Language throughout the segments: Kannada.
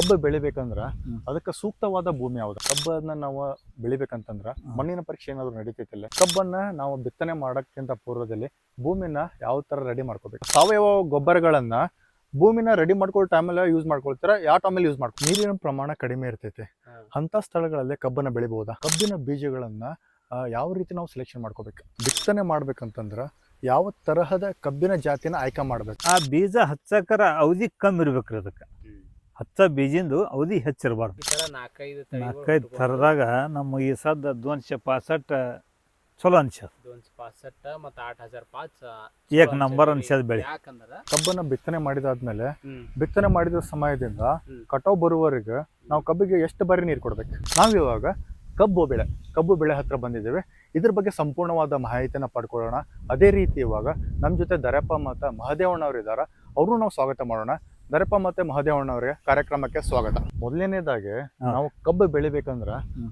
ಕಬ್ಬು ಬೆಳಿಬೇಕಂದ್ರ. ಅದಕ್ಕೆ ಸೂಕ್ತವಾದ ಭೂಮಿ ಯಾವ್ದು? ಕಬ್ಬನ್ನ ನಾವು ಬೆಳಿಬೇಕಂತಂದ್ರ ಮಣ್ಣಿನ ಪರೀಕ್ಷೆ ಏನಾದ್ರು ನಡೀತೈತಿಲ್ಲ ಕಬ್ಬನ್ನ ನಾವು ಬಿತ್ತನೆ ಮಾಡೋಕ್ಕಿಂತ ಪೂರ್ವದಲ್ಲಿ ಭೂಮಿನ ಯಾವ ತರ ರೆಡಿ ಮಾಡ್ಕೋಬೇಕು? ಸಾವಯವ ಗೊಬ್ಬರಗಳನ್ನ ಭೂಮಿನ ರೆಡಿ ಮಾಡ್ಕೊಳ್ಳೋ ಟೈಮಲ್ಲಿ ಯೂಸ್ ಮಾಡ್ಕೊಳ್ತಾರ? ಯಾವ ಟೈಮಲ್ಲಿ ಯೂಸ್ ಮಾಡ್ಕೊ? ನೀರಿನ ಪ್ರಮಾಣ ಕಡಿಮೆ ಇರ್ತೈತೆ. ಅಂಥ ಅಂತ ಸ್ಥಳಗಳಲ್ಲಿ ಕಬ್ಬನ್ನ ಬೆಳಿಬಹುದಾ ಕಬ್ಬಿನ ಬೀಜಗಳನ್ನ ಯಾವ ರೀತಿ ನಾವು ಸೆಲೆಕ್ಷನ್ ಮಾಡ್ಕೋಬೇಕು? ಬಿತ್ತನೆ ಮಾಡ್ಬೇಕಂತಂದ್ರ ಯಾವ ತರಹದ ಕಬ್ಬಿನ ಜಾತಿನ ಆಯ್ಕೆ ಮಾಡ್ಬೇಕು? ಆ ಬೀಜ ಹಚ್ಚಕರ ಅವಧಿ ಕಮ್ಮಿ ಇರ್ಬೇಕ್ರಿ ಅದಕ್ಕೆ. ಹಚ್ಚ ಬೀಜಿಂದು ಅವಧಿ ಹೆಚ್ಚಿರಬಾರ್ದು. ನಾಲ್ಕೈದು ಥರದಾಗ ನಮ್ಮ ಈ ಸದ್ದ ದೋನ್ಶೆ ಪಾಸಟ್ ಚಲೋ ಅನ್ಸದ ದೋನ್ಸ್ ಮತ್ತ ಆಟ್ ಹಜಾರ್ ಏಕ್ ನಂಬರ್ ಅನ್ಸದ್ ಬೆಳೆ. ಕಬ್ಬನ್ನ ಬಿತ್ತನೆ ಮಾಡಿದಾದ್ಮೇಲೆ ಬಿತ್ತನೆ ಮಾಡಿದ ಸಮಯದಿಂದ. ಕಟಾವ್ ಬರುವವರೆಗೆ ನಾವು ಕಬ್ಬಿಗೆ ಎಷ್ಟು ಬಾರಿ ನೀರು ಕೊಡ್ಬೇಕು? ನಾವು ಇವಾಗ ಕಬ್ಬು ಬೆಳೆ ಕಬ್ಬು ಬೆಳೆ ಹತ್ರ ಬಂದಿದ್ದೇವೆ. ಇದ್ರ ಬಗ್ಗೆ ಸಂಪೂರ್ಣವಾದ ಮಾಹಿತಿಯನ್ನು ಪಡ್ಕೊಳ್ಳೋಣ. ಅದೇ ರೀತಿ ಇವಾಗ ನಮ್ಮ ಜೊತೆ ದರಪ್ಪ ಮತ ಮಹದೇವಣ್ಣ ಅವರು ಇದ್ದಾರೆ ಅವರು ನಾವು ಸ್ವಾಗತ ಮಾಡೋಣ. ದರಪ್ಪ ಮತ್ತೆ ಮಹದೇವಣ್ಣವರಿಗೆ ಕಾರ್ಯಕ್ರಮಕ್ಕೆ ಸ್ವಾಗತ. ಮೊದಲನೇದಾಗಿ. ನಾವು ಕಬ್ಬು ಬೆಳಿಬೇಕಂದ್ರ.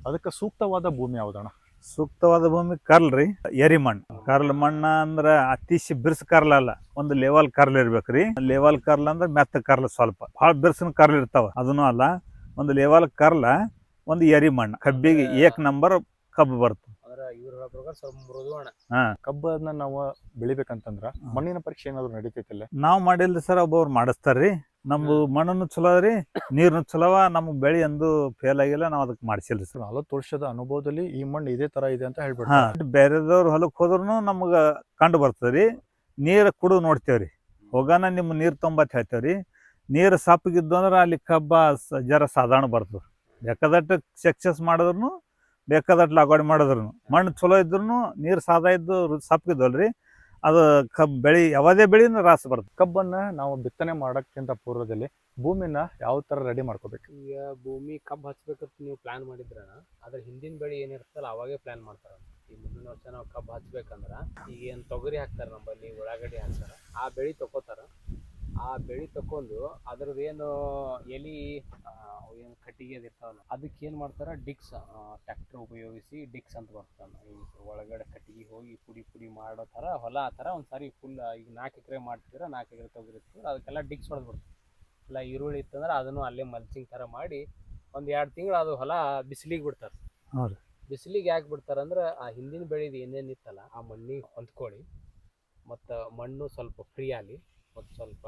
ಅದಕ್ಕೆ ಸೂಕ್ತವಾದ ಭೂಮಿ ಯಾವ್ದಣ್ಣ? ಸೂಕ್ತವಾದ ಭೂಮಿ ಕರ್ಲ್ ರೀ ಎರಿ ಮಣ್ಣು ಕರ್ಲ್ ಮಣ್ಣ ಅಂದ್ರ ಅತಿಶಿ ಬಿರ್ಸ್ ಕರ್ಲ್ ಅಲ್ಲ ಒಂದು ಲೆವೆಲ್ ಕರ್ಲ್ ಇರ್ಬೇಕ್ರಿ. ಲೆವೆಲ್ ಕರ್ಲ್ ಅಂದ್ರ ಮೆತ್ತ ಕರ್ಲ್ ಸ್ವಲ್ಪ. ಭಾಳ ಬಿರ್ಸನ್ ಕರ್ಲ್ ಇರ್ತಾವ ಅದನ್ನು ಅಲ್ಲ ಒಂದು ಲೆವೆಲ್ ಕರ್ಲ ಒಂದು ಎರಿ ಮಣ್ಣು ಕಬ್ಬಿಗೆ ಏಕ್ ನಂಬರ್ ಕಬ್ಬು ಬರ್ತದೆ. ಕಬ್ಬನ್ನ ನಾವು ಬೆಳಿಬೇಕಂತಂದ್ರ ಮಣ್ಣಿನ ಪರೀಕ್ಷೆ ಏನಾದ್ರು ನಡೀತೈತಿಲ್ಲ? ನಾವು ಮಾಡಿಲ್ಲ ಸರ್ ಒಬ್ಬವ್ರು ಮಾಡಿಸ್ತಾರ್ರಿ. ನಮ್ದು ಮಣ್ಣನ್ನು ಚಲೋ ರೀ ನೀರ್ನು ಚಲೋವ ನಮ್ಗೆ ಬೆಳೆ ಎಂದು ಫೇಲ್ ಆಗಿಲ್ಲ ನಾವು ಅದಕ್ಕೆ ಮಾಡಿಸಿಲ್ರಿ ಸರ್. ನಲವತ್ತು ವರ್ಷದ ಅನುಭವದಲ್ಲಿ ಈ ಮಣ್ಣು ಇದೇ ತರ ಇದೆ ಅಂತ ಹೇಳ್ಬಿಟ್ಟು ಬೇರೆದವ್ರು ಬೇರೆದವ್ರ ಹೊಲಕ್ಕೆ ಹೋದ್ರೂ ನಮ್ಗೆ ಕಂಡು ಬರ್ತದ್ರಿ ನೀರು ಕುಡು ನೋಡ್ತೇವ್ರಿ. ಹೋಗಾನ ನಿಮ್ಮ ನೀರು ತೊಂಬತ್ತು ಹೇಳ್ತೇವ್ರಿ ನೀರು ಸಪ್ಪಗಿದ್ದು ಅಂದ್ರೆ ಅಲ್ಲಿ ಕಬ್ಬ ಸ- ಜರ ಸಾಧಾರಣ ಬರ್ತದೆ ಬೇಕಾದಟ್ಟು ಸಕ್ಸಸ್ ಮಾಡಿದ್ರು ಬೇಕಾದಟ್ಟು ಲಾಗೋಡಿ ಮಾಡಿದ್ರು ಮಣ್ಣು ಚಲೋ ಇದ್ರು ನೀರು ಸಾದಾ ಇದ್ದು ಸಪ್ಪಗಿದ್ವಲ್ರಿ ಅದು ಕಬ್ಬು ಬೆಳೆ, ಯಾವುದೇ ಬೆಳಿನ ರಾಸ ಬರ್ತದೆ. ಕಬ್ಬನ್ನ ನಾವು ಬಿತ್ತನೆ ಮಾಡೋಕ್ಕಿಂತ ಪೂರ್ವದಲ್ಲಿ ಭೂಮಿನ ಯಾವ ತರ ರೆಡಿ ಮಾಡ್ಕೋಬೇಕು? ಈಗ ಭೂಮಿ ಕಬ್ಬು ಹಚ್ಬೇಕಂತ ನೀವು ಪ್ಲಾನ್ ಮಾಡಿದ್ರ ಅದ್ರ ಹಿಂದಿನ ಬೆಳೆ ಏನಿರ್ತಲ್ಲ, ಅವಾಗೇ ಪ್ಲಾನ್ ಮಾಡ್ತಾರ ಈ ಮುಂದಿನ ವರ್ಷ ನಾವು ಕಬ್ಬು ಹಚ್ಬೇಕಂದ್ರ, ಈಗ ಏನು ತೊಗರಿ ಹಾಕ್ತಾರೆ ನಮ್ಮಲ್ಲಿ, ಉಳ್ಳಾಗಡ್ಡಿ ಹಾಕ್ತಾರೆ, ಆ ಬೆಳಿ ತಕೋತಾರ. ಆ ಬೆಳಿ ತಕೊಂಡು ಅದ್ರದ್ದು ಏನು ಎಲಿ ಏನು ಕಟ್ಟಿಗೆ ಅದ್ ಇರ್ತಾವಲ್ಲ ಅದಕ್ಕೆ ಏನು ಮಾಡ್ತಾರ? ಡಿಕ್ಸ್ ಟ್ರ್ಯಾಕ್ಟರ್ ಉಪಯೋಗಿಸಿ ಡಿಕ್ಸ್ ಅಂತ ಬರ್ತಾನೆ ಈ ಒಳಗಡೆ ಕಟ್ಟಿಗೆ ಹೋಗಿ ಪುಡಿ ಪುಡಿ ಮಾಡೋ ಥರ ಹೊಲ ಆ ಥರ ಒಂದು ಸಾರಿ ಫುಲ್ ಈಗ ನಾಲ್ಕು ಎಕರೆ ಮಾಡ್ತೀರ ನಾಲ್ಕು ಎಕರೆ ತೊಗರಿ ಇರ್ತದೆ ಅದಕ್ಕೆಲ್ಲ ಡಿಕ್ಸ್ ಹೊಡೆದ್ ಬಿಡ್ತಾರೆ ಇಲ್ಲ ಈರುಳ್ಳಿ ಇತ್ತಂದ್ರೆ ಅದನ್ನು ಅಲ್ಲೇ ಮಲ್ಚಿಂಗ್ ಥರ ಮಾಡಿ ಒಂದು ಎರಡು ತಿಂಗಳು ಅದು ಹೊಲ ಬಿಸಿಲಿಗೆ ಬಿಡ್ತಾರೆ. ಹೌದು. ಬಿಸಿಲಿಗೆ ಯಾಕೆ ಬಿಡ್ತಾರೆ ಅಂದ್ರೆ ಆ ಹಿಂದಿನ ಬೆಳೆದು ಏನೇನಿತ್ತಲ್ಲ ಆ ಮಣ್ಣಿಗೆ ಹೊಂದ್ಕೊಳ್ಳಿ ಮತ್ತು ಮಣ್ಣು ಸ್ವಲ್ಪ ಫ್ರೀ ಆಗಲಿ ಮತ್ತು ಸ್ವಲ್ಪ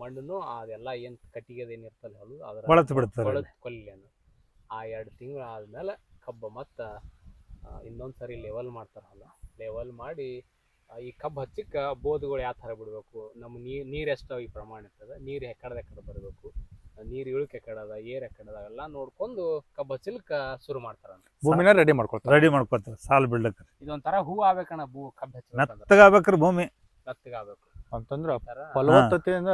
ಮಣ್ಣು ಮಣ್ಣನ್ನು ಅದೆಲ್ಲ ಏನು ಕಟ್ಟಿಗೆದೇನು ಇರ್ತಲ್ಲ ಅದು ಅದರ ಕೊಳೆತು ಬಿಡ್ತಾರೆ. ಕೊಳೆತು ಕೊಲ್ಲಿ ಅನ್ನೋ ಆ ಎರಡು ತಿಂಗಳು ಆದಮೇಲೆ ಕಬ್ಬು ಮತ್ತು ಇನ್ನೊಂದು ಸರಿ ಲೆವೆಲ್ ಮಾಡ್ತಾರಲ್ಲ ಹೊಲ ಲೆವೆಲ್ ಮಾಡಿ ಈ ಕಬ್ಬು ಹಚ್ಚಿಕ್ಕ ಬೋಧಗಳು ಯಾವ ಥರ ಬಿಡಬೇಕು? ನಮ್ಮ ನೀರು ನೀರು ಎಷ್ಟು ಈ ಪ್ರಮಾಣ ಇರ್ತದೆ. ನೀರು ಎಕ್ಕಡದ ಎಕ್ಕಡ ಬರಬೇಕು. ನೀರು ಇಳುಕೆ ಎಕ್ಕಡದ ಏರ್ ಎಕ್ಕಡದ ಎಲ್ಲ ನೋಡ್ಕೊಂಡು ಕಬ್ಬು ಹಚ್ಚಲಿಕ್ಕೆ ಶುರು ಮಾಡ್ತಾರ ಭೂಮಿನ ರೆಡಿ ಮಾಡ್ಕೊಳ್ತಾರೆ ರೆಡಿ ಮಾಡ್ಕೊಳ್ತಾರೆ ಸಾಲು ಬಿಡ್ಲಕ್ಕ. ಇದೊಂಥರ ಹೂ ಆಗ್ಬೇಕಣ್ಣ ಭೂ ಕಬ್ಬು ಹಚ್ಚಿ ಮೆತ್ತಗಾಗ್ಬೇಕ್ರಿ ಭೂಮಿ. ಮೆತ್ತಗಾಗಬೇಕು ಅಂತಂದ್ರ ಫಲವತ್ತತೆಯಿಂದ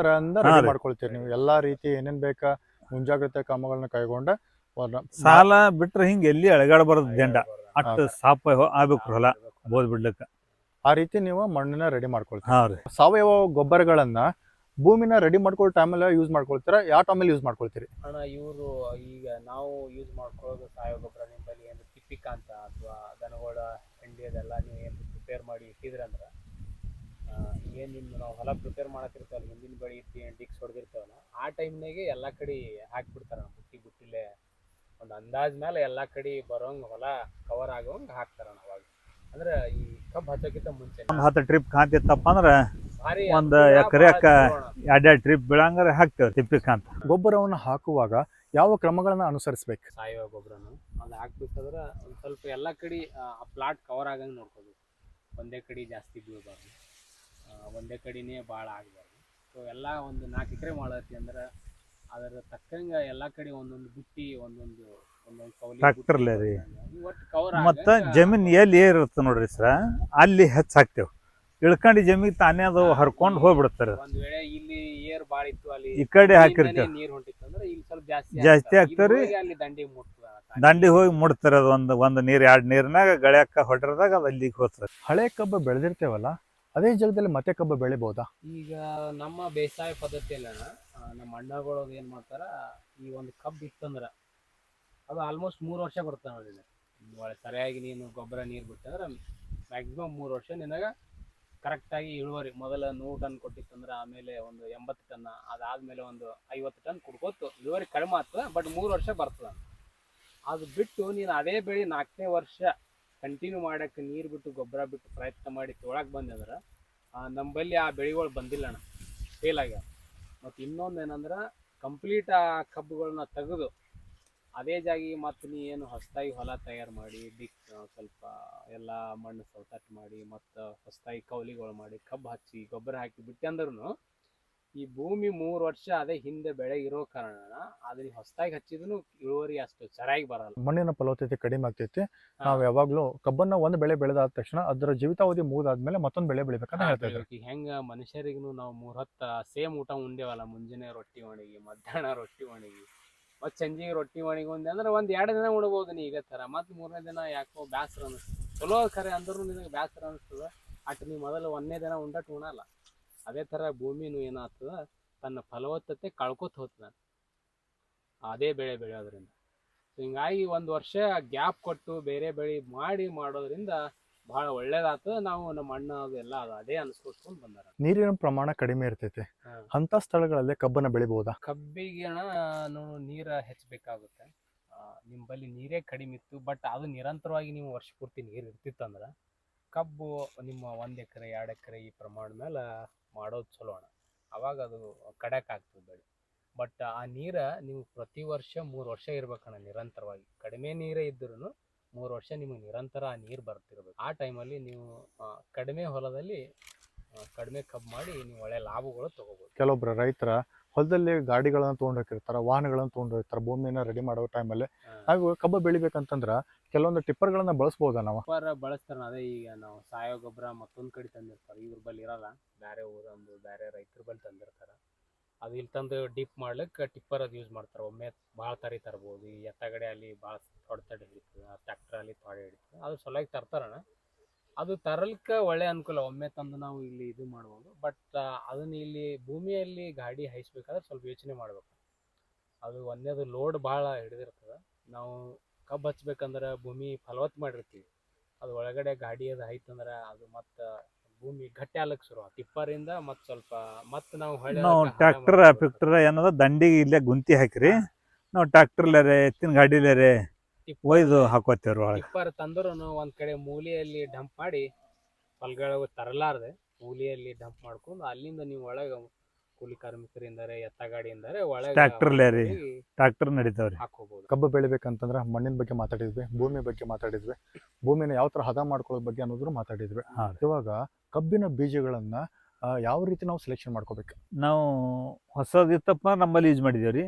ರೆಡಿ ಮಾಡ್ಕೊಳ್ತೀರಿ ನೀವು. ಎಲ್ಲಾ ರೀತಿ ಏನೇನ್ ಬೇಕಾ ಮುಂಜಾಗ್ರತೆ ಕ್ರಮಗಳನ್ನ ಕೈಗೊಂಡ ಸಾಲ ಬಿಟ್ರೆ ಹಿಂಗ ಎಲ್ಲಿ ಅಳಗಾಡಬಾರದು ದಂಡ. ಅಷ್ಟು. ಸಾಪ ಆಗ್ಬೇಕು ಹೊಲ ಬೋದ್ ಬಿಡ್ಲಕ್ಕ. ಆ ರೀತಿ ನೀವು ಮಣ್ಣನ್ನ ರೆಡಿ ಮಾಡ್ಕೊಳ್ತೀರಿ. ಸಾವಯವ ಗೊಬ್ಬರಗಳನ್ನ ಭೂಮಿನ ರೆಡಿ ಮಾಡ್ಕೊಳ್ಳೋ ಟೈಮಲ್ಲಿ ಯೂಸ್ ಮಾಡ್ಕೊಳ್ತೀರಾ? ಯಾವ ಟೈಮಲ್ಲಿ ಯೂಸ್ ಮಾಡ್ಕೊಳ್ತೀರಿ? ಅಣ್ಣ ಇವರು ಈಗ ನಾವು ಯೂಸ್ ಮಾಡ್ಕೊಳ್ಳೋದು ಸಾವಯವ ಗೊಬ್ಬರ ನಿಮ್ಮಲ್ಲಿ ಏನು ಟಿಪ್ಪಿಕ ಅಂತ ಅಥವಾ ದನಗಳ ಹೆಂಡಿ ಅದೆಲ್ಲ ನೀವು ಏನು ಪ್ರಿಪೇರ್ ಮಾಡಿ ಇಟ್ಟಿದ್ರಂದ್ರೆ ಏನು ನಿಮ್ಮ ನಾವು ಹೊಲ ಪ್ರಿಪೇರ್ ಮಾಡತ್ತಿರ್ತಾವಲ್ಲ ಹಿಂದಿನ ಬೆಳೆ ಡಿಕ್ಸ್ ಹೊಡೆದಿರ್ತಾವಲ್ಲ ಆ ಟೈಮ್ನಾಗೆ ಎಲ್ಲ ಕಡೆ ಹಾಕ್ಬಿಡ್ತಾರೆ ಬುಟ್ಟಿ ಬುಟ್ಟಿಲೆ ಒಂದು ಅಂದಾಜ್ ಮೇಲೆ ಎಲ್ಲ ಕಡೆ ಬರೋಂಗೆ ಹೊಲ ಕವರ್ ಆಗೋಂಗೆ ಹಾಕ್ತಾರೆ ಅವಾಗ ಅಂದ್ರೆ ಈ ಕಬ್ಬು ಹಚ್ಚೋಕ್ಕಿಂತ ಮುಂಚೆ ಒಂದ್ ಹತ್ತು ಟ್ರಿಪ್ ಕಾಂತಿತ್ತಪ್ಪ ಅಂದ್ರೆ ಭಾರಿ ಒಂದ್ ಎಕರೆ ಎಕರೆಕ. ಎರಡೆರಡು ಟ್ರಿಪ್ ಬೀಳಂಗಾರ ಹಾಕ್ತೇವೆ ತಿಪ್ಪಿ ಕಾಂತ ಗೊಬ್ಬರವನ್ನು ಹಾಕುವಾಗ ಯಾವ ಕ್ರಮಗಳನ್ನ ಅನುಸರಿಸಬೇಕು? ಸಾವಯವ ಗೊಬ್ಬರನು ಅದು ಹಾಕ್ಬೇಕಾದ್ರೆ ಒಂದು ಸ್ವಲ್ಪ ಎಲ್ಲ ಕಡೆ ಆ ಪ್ಲಾಟ್ ಕವರ್ ಆಗಂಗೆ ನೋಡ್ಕೋಬೇಕು. ಒಂದೇ ಕಡೆ ಜಾಸ್ತಿ ಬೀಳಬಾರ್ದು. ಒಂದೇ ಕಡೆನೇ ಭಾಳ ಆಗಬಾರ್ದು. ಸೊ ಎಲ್ಲ ಒಂದು ನಾಲ್ಕು ಎಕರೆ ಮಾಡತ್ತಿ ಅಂದ್ರೆ ಅದರ ತಕ್ಕಂಗೆ ಎಲ್ಲ ಕಡೆ ಒಂದೊಂದು ಬುಟ್ಟಿ ಒಂದೊಂದು ಒಂದೊಂದು ರೀ. ಒಟ್ಟು ಕವರ್ ಮತ್ತ ಜಮೀನ್ ಎಲ್ಲಿ ಏರಿರುತ್ತೆ ನೋಡ್ರಿ ಸರ ಅಲ್ಲಿ ಹೆಚ್ಚ ಹಾಕ್ತೇವ್ ಇಳ್ಕಂಡಿ ಜಮೀನ್ ತಾನೇ ಅದು ಹರ್ಕೊಂಡು ಹೋಗ್ಬಿಡ್ತಾರೆ. ಒಂದ್ ವೇಳೆ ಇಲ್ಲಿ ಏರ್ ಭಾಳ ಇತ್ತು ಅಲ್ಲಿ ಈ ಕಡೆ ಹಾಕಿರ್ತೇವೆ. ನೀರು ಹೊಂಟಿತ್ತು ಅಂದ್ರೆ ಇಲ್ಲಿ ಸ್ವಲ್ಪ ಜಾಸ್ತಿ ಜಾಸ್ತಿ ಅಲ್ಲಿ ದಂಡಿ ಮುಟ್ತದ ದಂಡಿ ಹೋಗಿ ಮುಡ್ತಾರೆ ಅದು ಒಂದು ಒಂದು ನೀರು ಎರಡು ನೀರಿನಾಗ ಗಳ್ಯಾಕ ಹೊಡ್ರದಾಗ ಅದು ಅಲ್ಲಿಗೆ ಹೋಗ್ತದೆ. ಹಳೆ ಕಬ್ಬು ಬೆಳೆದಿರ್ತೇವಲ್ಲ ಅದೇ ಜಾಗದಲ್ಲಿ ಮತ್ತೆ ಕಬ್ಬು ಬೆಳಿಬಹುದಾ ಈಗ ನಮ್ಮ ಬೇಸಾಯ ಪದ್ಧತಿಯಲ್ಲ ನಮ್ಮ ಅಣ್ಣಗಳು ಏನು ಮಾಡ್ತಾರ, ಈ ಒಂದು ಕಬ್ಬು ಇತ್ತಂದ್ರ ಅದು ಆಲ್ಮೋಸ್ಟ್ ಮೂರು ವರ್ಷ ಬರುತ್ತೆ ನೋಡಿ ಒಳ್ಳೆ ಸರಿಯಾಗಿ ನೀನು ಗೊಬ್ಬರ ನೀರು ಬಿಟ್ಟಂದ್ರೆ ಮ್ಯಾಕ್ಸಿಮಮ್ ಮೂರು ವರ್ಷ ನಿನಗೆ ಕರೆಕ್ಟಾಗಿ ಇಳುವರಿ. ಮೊದಲ ನೂರು ಟನ್ ಕೊಟ್ಟಿತ್ತಂದ್ರೆ ಆಮೇಲೆ ಒಂದು ಎಂಬತ್ತು ಟನ್, ಅದಾದ್ಮೇಲೆ ಒಂದು ಐವತ್ತು ಟನ್ ಕುಡ್ಕೊತ್ತು ಇಳುವರಿ ಕಡಿಮೆ ಆಗ್ತದೆ ಬಟ್ ಮೂರು ವರ್ಷ ಬರ್ತದೆ. ಅದು ಬಿಟ್ಟು ನೀನು ಅದೇ ಬೆಳೆ ನಾಲ್ಕನೇ ವರ್ಷ ಕಂಟಿನ್ಯೂ ಮಾಡಕ್ಕೆ ನೀರು ಬಿಟ್ಟು ಗೊಬ್ಬರ ಬಿಟ್ಟು ಪ್ರಯತ್ನ ಮಾಡಿ ತೊಳಕ್ಕೆ ಬಂದೆ ಅಂದ್ರೆ ನಮ್ಮಲ್ಲಿ ಆ ಬೆಳೆಗಳು ಬಂದಿಲ್ಲ ಅಣ್ಣ ಫೇಲ್ ಆಗ್ಯಾವ. ಮತ್ತು ಇನ್ನೊಂದು ಏನಂದ್ರೆ ಕಂಪ್ಲೀಟ್ ಆ ಕಬ್ಬುಗಳನ್ನ ತೆಗೆದು, ಅದೇ ಜಾಗಿ ಮತ್ತು ನೀ ಏನು ಹೊಸದಾಗಿ ಹೊಲ ತಯಾರು ಮಾಡಿ ಬಿಕ್ ಸ್ವಲ್ಪ ಎಲ್ಲ ಮಣ್ಣು ಸೌತಾಟ್ ಮಾಡಿ, ಮತ್ತು ಹೊಸದಾಗಿ ಕೌಲಿಗಳು ಮಾಡಿ ಕಬ್ಬು ಹಚ್ಚಿ ಗೊಬ್ಬರ ಹಾಕಿ ಬಿಟ್ಟೆ ಅಂದ್ರೂ ಈ ಭೂಮಿ ಮೂರು ವರ್ಷ ಅದೇ ಹಿಂದೆ ಬೆಳೆ ಇರೋ ಕಾರಣ ಅದನ್ನ ಹೊಸದಾಗಿ ಹಚ್ಚಿದ್ರು ಇಳುವರಿ ಅಷ್ಟು ಸರಿಯಾಗಿ ಬರಲ್ಲ. ಮಣ್ಣಿನ ಫಲವತ್ತತೆ ಕಡಿಮೆ ಆಗ್ತೈತಿ. ನಾವು ಯಾವಾಗ್ಲೂ ಕಬ್ಬನ್ನ ಒಂದ್ ಬೆಳೆ ಬೆಳೆದಾದ ತಕ್ಷಣ ಅದರ ಜೀವಿತಾವಧಿ ಮುಗಿದಾದ್ಮೇಲೆ ಮತ್ತೊಂದು ಬೆಳೆ ಬೆಳಿಬೇಕಂತ ಹೇಳ್ತಾ ಇದ್ದಾರೆ. ಈಗ ಹೆಂಗ ಮನುಷ್ಯರಿಗೂ ನಾವು ಮೂರ್ ಹೊತ್ತ ಸೇಮ್ ಊಟ ಉಂಡೇವಲ್ಲ ಮುಂಜಾನೆ ರೊಟ್ಟಿ ಒಣಗಿ ಮಧ್ಯಾಹ್ನ ರೊಟ್ಟಿ ಒಣಗಿ ಮತ್ ಸಂಜೆಗೆ ರೊಟ್ಟಿ ಒಣಗಿ ಒಂದೇ ಅಂದ್ರೆ ಒಂದ್ ಎರಡು ದಿನ ಉಣಬಹುದು ನೀ ಈಗ ತರ ಮತ್ ಮೂರನೇ ದಿನ ಯಾಕೋ ಬ್ಯಾಸರ ಅನಿಸ್ತದೆ ಚಲೋ ಖರೆ ಅಂದ್ರೂ ನಿನಗೆ ಬ್ಯಾಸರ ಅನಿಸ್ತದ ಅಟ್ ನೀವು ಮೊದಲು ಒಂದನೇ ದಿನ ಉಂಡಟ್ ಉಣಲ್ಲ. ಅದೇ ಥರ ಭೂಮಿನೂ ಏನಾಗ್ತದ? ತನ್ನ ಫಲವತ್ತತೆ ಕಳ್ಕೊತ ಹೋಗ್ತದ. ಅದೇ ಬೆಳೆ ಬೆಳೆಯೋದ್ರಿಂದ. ಸೊ ಹಿಂಗಾಗಿ ಒಂದು ವರ್ಷ ಗ್ಯಾಪ್ ಕೊಟ್ಟು ಬೇರೆ ಬೆಳೆ ಮಾಡಿ ಮಾಡೋದ್ರಿಂದ ಬಹಳ ಒಳ್ಳೇದಾಗ್ತದ. ನಾವು ನಮ್ಮ ಅಣ್ಣ ಅದೆಲ್ಲ ಅದು ಅದೇ ಅನ್ಸ್ಕೊಟ್ಕೊಂಡು ಬಂದಾರ. ನೀರಿನ ಪ್ರಮಾಣ ಕಡಿಮೆ ಇರ್ತೈತಿ. ಅಂತ ಸ್ಥಳಗಳಲ್ಲಿ ಕಬ್ಬನ್ನ ಬೆಳಿಬಹುದಾ ಕಬ್ಬಿಗೆ ನೀರ ಹೆಚ್ಚಬೇಕಾಗುತ್ತೆ. ನಿಮ್ಮಲ್ಲಿ ನೀರೇ ಕಡಿಮೆ ಇತ್ತು ಬಟ್ ಅದು ನಿರಂತರವಾಗಿ ನೀವು ವರ್ಷ ಪೂರ್ತಿ ನೀರು ಇರ್ತಿತ್ತಂದ್ರೆ ಕಬ್ಬು ನಿಮ್ಮ ಒಂದು ಎಕರೆ ಎರಡು ಎಕರೆ ಈ ಪ್ರಮಾಣ ಮೇಲೆ ಮಾಡೋದು ಚಲೋ ಅಣ್ಣ. ಅವಾಗ ಅದು ಕಡಕ್ ಆಗ್ತದೆ ಬೆಳೆ. ಬಟ್ ಆ ನೀರ ನೀವು ಪ್ರತಿ ವರ್ಷ ಮೂರು ವರ್ಷ ಇರ್ಬೇಕಣ್ಣ ನಿರಂತರವಾಗಿ. ಕಡಿಮೆ ನೀರೇ ಇದ್ರೂ ಮೂರು ವರ್ಷ ನಿಮಗೆ ನಿರಂತರ ಆ ನೀರು ಬರ್ತಿರ್ಬೇಕು. ಆ ಟೈಮಲ್ಲಿ ನೀವು ಕಡಿಮೆ ಹೊಲದಲ್ಲಿ ಕಡಿಮೆ ಕಬ್ಬು ಮಾಡಿ ನೀವು ಒಳ್ಳೆ ಲಾಭಗಳು ತಗೋಬೋದು. ಕೆಲವೊಬ್ರು ರೈತರ ಹೊಲದಲ್ಲಿ ಗಾಡಿಗಳನ್ನ ತೊಗೊಂಡೋಗಿರ್ತಾರ ವಾಹನಗಳನ್ನ ತೊಗೊಂಡೋಗಿರ್ತಾರ ಭೂಮಿಯನ್ನ ರೆಡಿ ಮಾಡೋ ಟೈಮಲ್ಲಿ ಹಾಗೂ ಕಬ್ಬು ಬೆಳಿಬೇಕಂತಂದ್ರ ಕೆಲವೊಂದು ಟಿಪ್ಪರ್ಗಳನ್ನ ಬಳಸ್ಬೋದಾ ನಾವು? ಟಿಪ್ಪರ್ ಬಳಸ್ತಾರ ಅದೇ ಈಗ ನಾವು ಸಾವಯವ ಗೊಬ್ಬರ ಮತ್ತೊಂದ್ ಕಡೆ ತಂದಿರ್ತಾರೆ ಇವ್ರ ಬಳಿ ಇರಲ್ಲ. ಬೇರೆ ಊರೊಂದು ಬೇರೆ ರೈತರ ಬಲ್ಲಿ ತಂದಿರ್ತಾರ. ಅದು ಇಲ್ಲಿ ತಂದು ಡಿಪ್ ಮಾಡ್ಲಿಕ್ಕೆ ಟಿಪ್ಪರ್ ಅದು ಯೂಸ್ ಮಾಡ್ತಾರೆ. ಒಮ್ಮೆ ಭಾಳ ತರಿ ತರ್ಬೋದು ಈ ಎತ್ತಗಡೆ ಅಲ್ಲಿ ಭಾಳ ತೊಡೆ ತಡೆ ಹಿಡಿತದೆ ಟ್ರ್ಯಾಕ್ಟರ್ ಅಲ್ಲಿ ತೊಡೆ ಹಿಡಿತದೆ ಅದು ಸಲುವಾಗಿ ತರ್ತಾರಣ. ಅದು ತರಲಿಕ್ಕೆ ಒಳ್ಳೆ ಅನುಕೂಲ ಒಮ್ಮೆ ತಂದು ನಾವು ಇಲ್ಲಿ ಇದು ಮಾಡ್ಬೋದು. ಬಟ್ ಅದನ್ನ ಇಲ್ಲಿ ಭೂಮಿಯಲ್ಲಿ ಗಾಡಿ ಹಾಯಿಸ್ಬೇಕಾದ್ರೆ ಸ್ವಲ್ಪ ಯೋಚನೆ ಮಾಡ್ಬೇಕು. ಅದು ಒಂದೇದು ಲೋಡ್ ಭಾಳ ಹಿಡಿದಿರ್ತದೆ. ನಾವು ಕಬ್ಬು ಹಚ್ಬೇಕಂದ್ರೆ ಭೂಮಿ ಫಲವತ್ ಮಾಡಿರ್ತೀವಿ. ಅದು ಒಳಗಡೆ ಗಾಡಿ ಅದು ಹಾಯ್ತಂದ್ರೆ ಅದು ಮತ್ತೆ ಭೂಮಿ ಗಟ್ಟಿ ಆಗ್ಲಿಕ್ಕೆ ಶುರು ಟಿಪ್ಪರಿಂದ ಮತ್ತೆ ಸ್ವಲ್ಪ ಮತ್ತೆ ನಾವು ನಾವು ಟ್ರ್ಯಾಕ್ಟರ್. ಪಿಕ್ಟರ್ ಏನದ ದಂಡಿಗೆ ಇಲ್ಲೇ ಗುಂತಿ ಹಾಕಿರಿ. ನಾವು ಟ್ರ್ಯಾಕ್ಟರ್ಲೇ ಎತ್ತಿನ ಟಿಪ್ಪರ್ ಒಯ್ದು ಹಾಕೋತೇವ್ರಿ ಒಳಗೆ. ಟಿಪ್ಪರ್ ತಂದ್ರು ಒಂದ್ ಕಡೆ ಮೂಲೆಯಲ್ಲಿ ಡಂಪ್ ಮಾಡಿ ಹೊಲ್ಗಳಿಗೆ ತರಲಾರ್ದೆ ಮೂಲೆಯಲ್ಲಿ ಡಂಪ್ ಮಾಡ್ಕೊಂಡು ಅಲ್ಲಿಂದ ನೀವು ಒಳಗೆ ಕೂಲಿ ಕಾರ್ಮಿಕರಿಂದ ಎತ್ತ ಗಾಡಿಯಿಂದ ಒಳಗೆ Tractor-ಲೇ ರೀ. ಹೋಗಿ ಟ್ರ್ಯಾಕ್ಟರ್ ನಡೀತಾವ್ರಿ. ಹಾಕೋಬಹುದು ಕಬ್ಬು ಬೆಳಿಬೇಕಂತಂದ್ರ ಮಣ್ಣಿನ ಬಗ್ಗೆ ಮಾತಾಡಿದ್ವಿ ಭೂಮಿ ಬಗ್ಗೆ ಮಾತಾಡಿದ್ವಿ. ಭೂಮಿನ ಯಾವ ತರ ಹದ ಮಾಡ್ಕೊಳ್ಳೋ ಬಗ್ಗೆ ಅನ್ನೋದ್ರು ಮಾತಾಡಿದ್ವಿ. ಹಾ ಇವಾಗ ಕಬ್ಬಿನ ಬೀಜಗಳನ್ನ ಆ, ಯಾವ ರೀತಿ ನಾವು ಸೆಲೆಕ್ಷನ್ ಮಾಡ್ಕೋಬೇಕು? ನಾವು ಹೊಸದಿತ್ತಪ್ಪ ನಮ್ಮಲ್ಲಿ ಯೂಸ್ ಮಾಡಿದೇವ್ರಿ.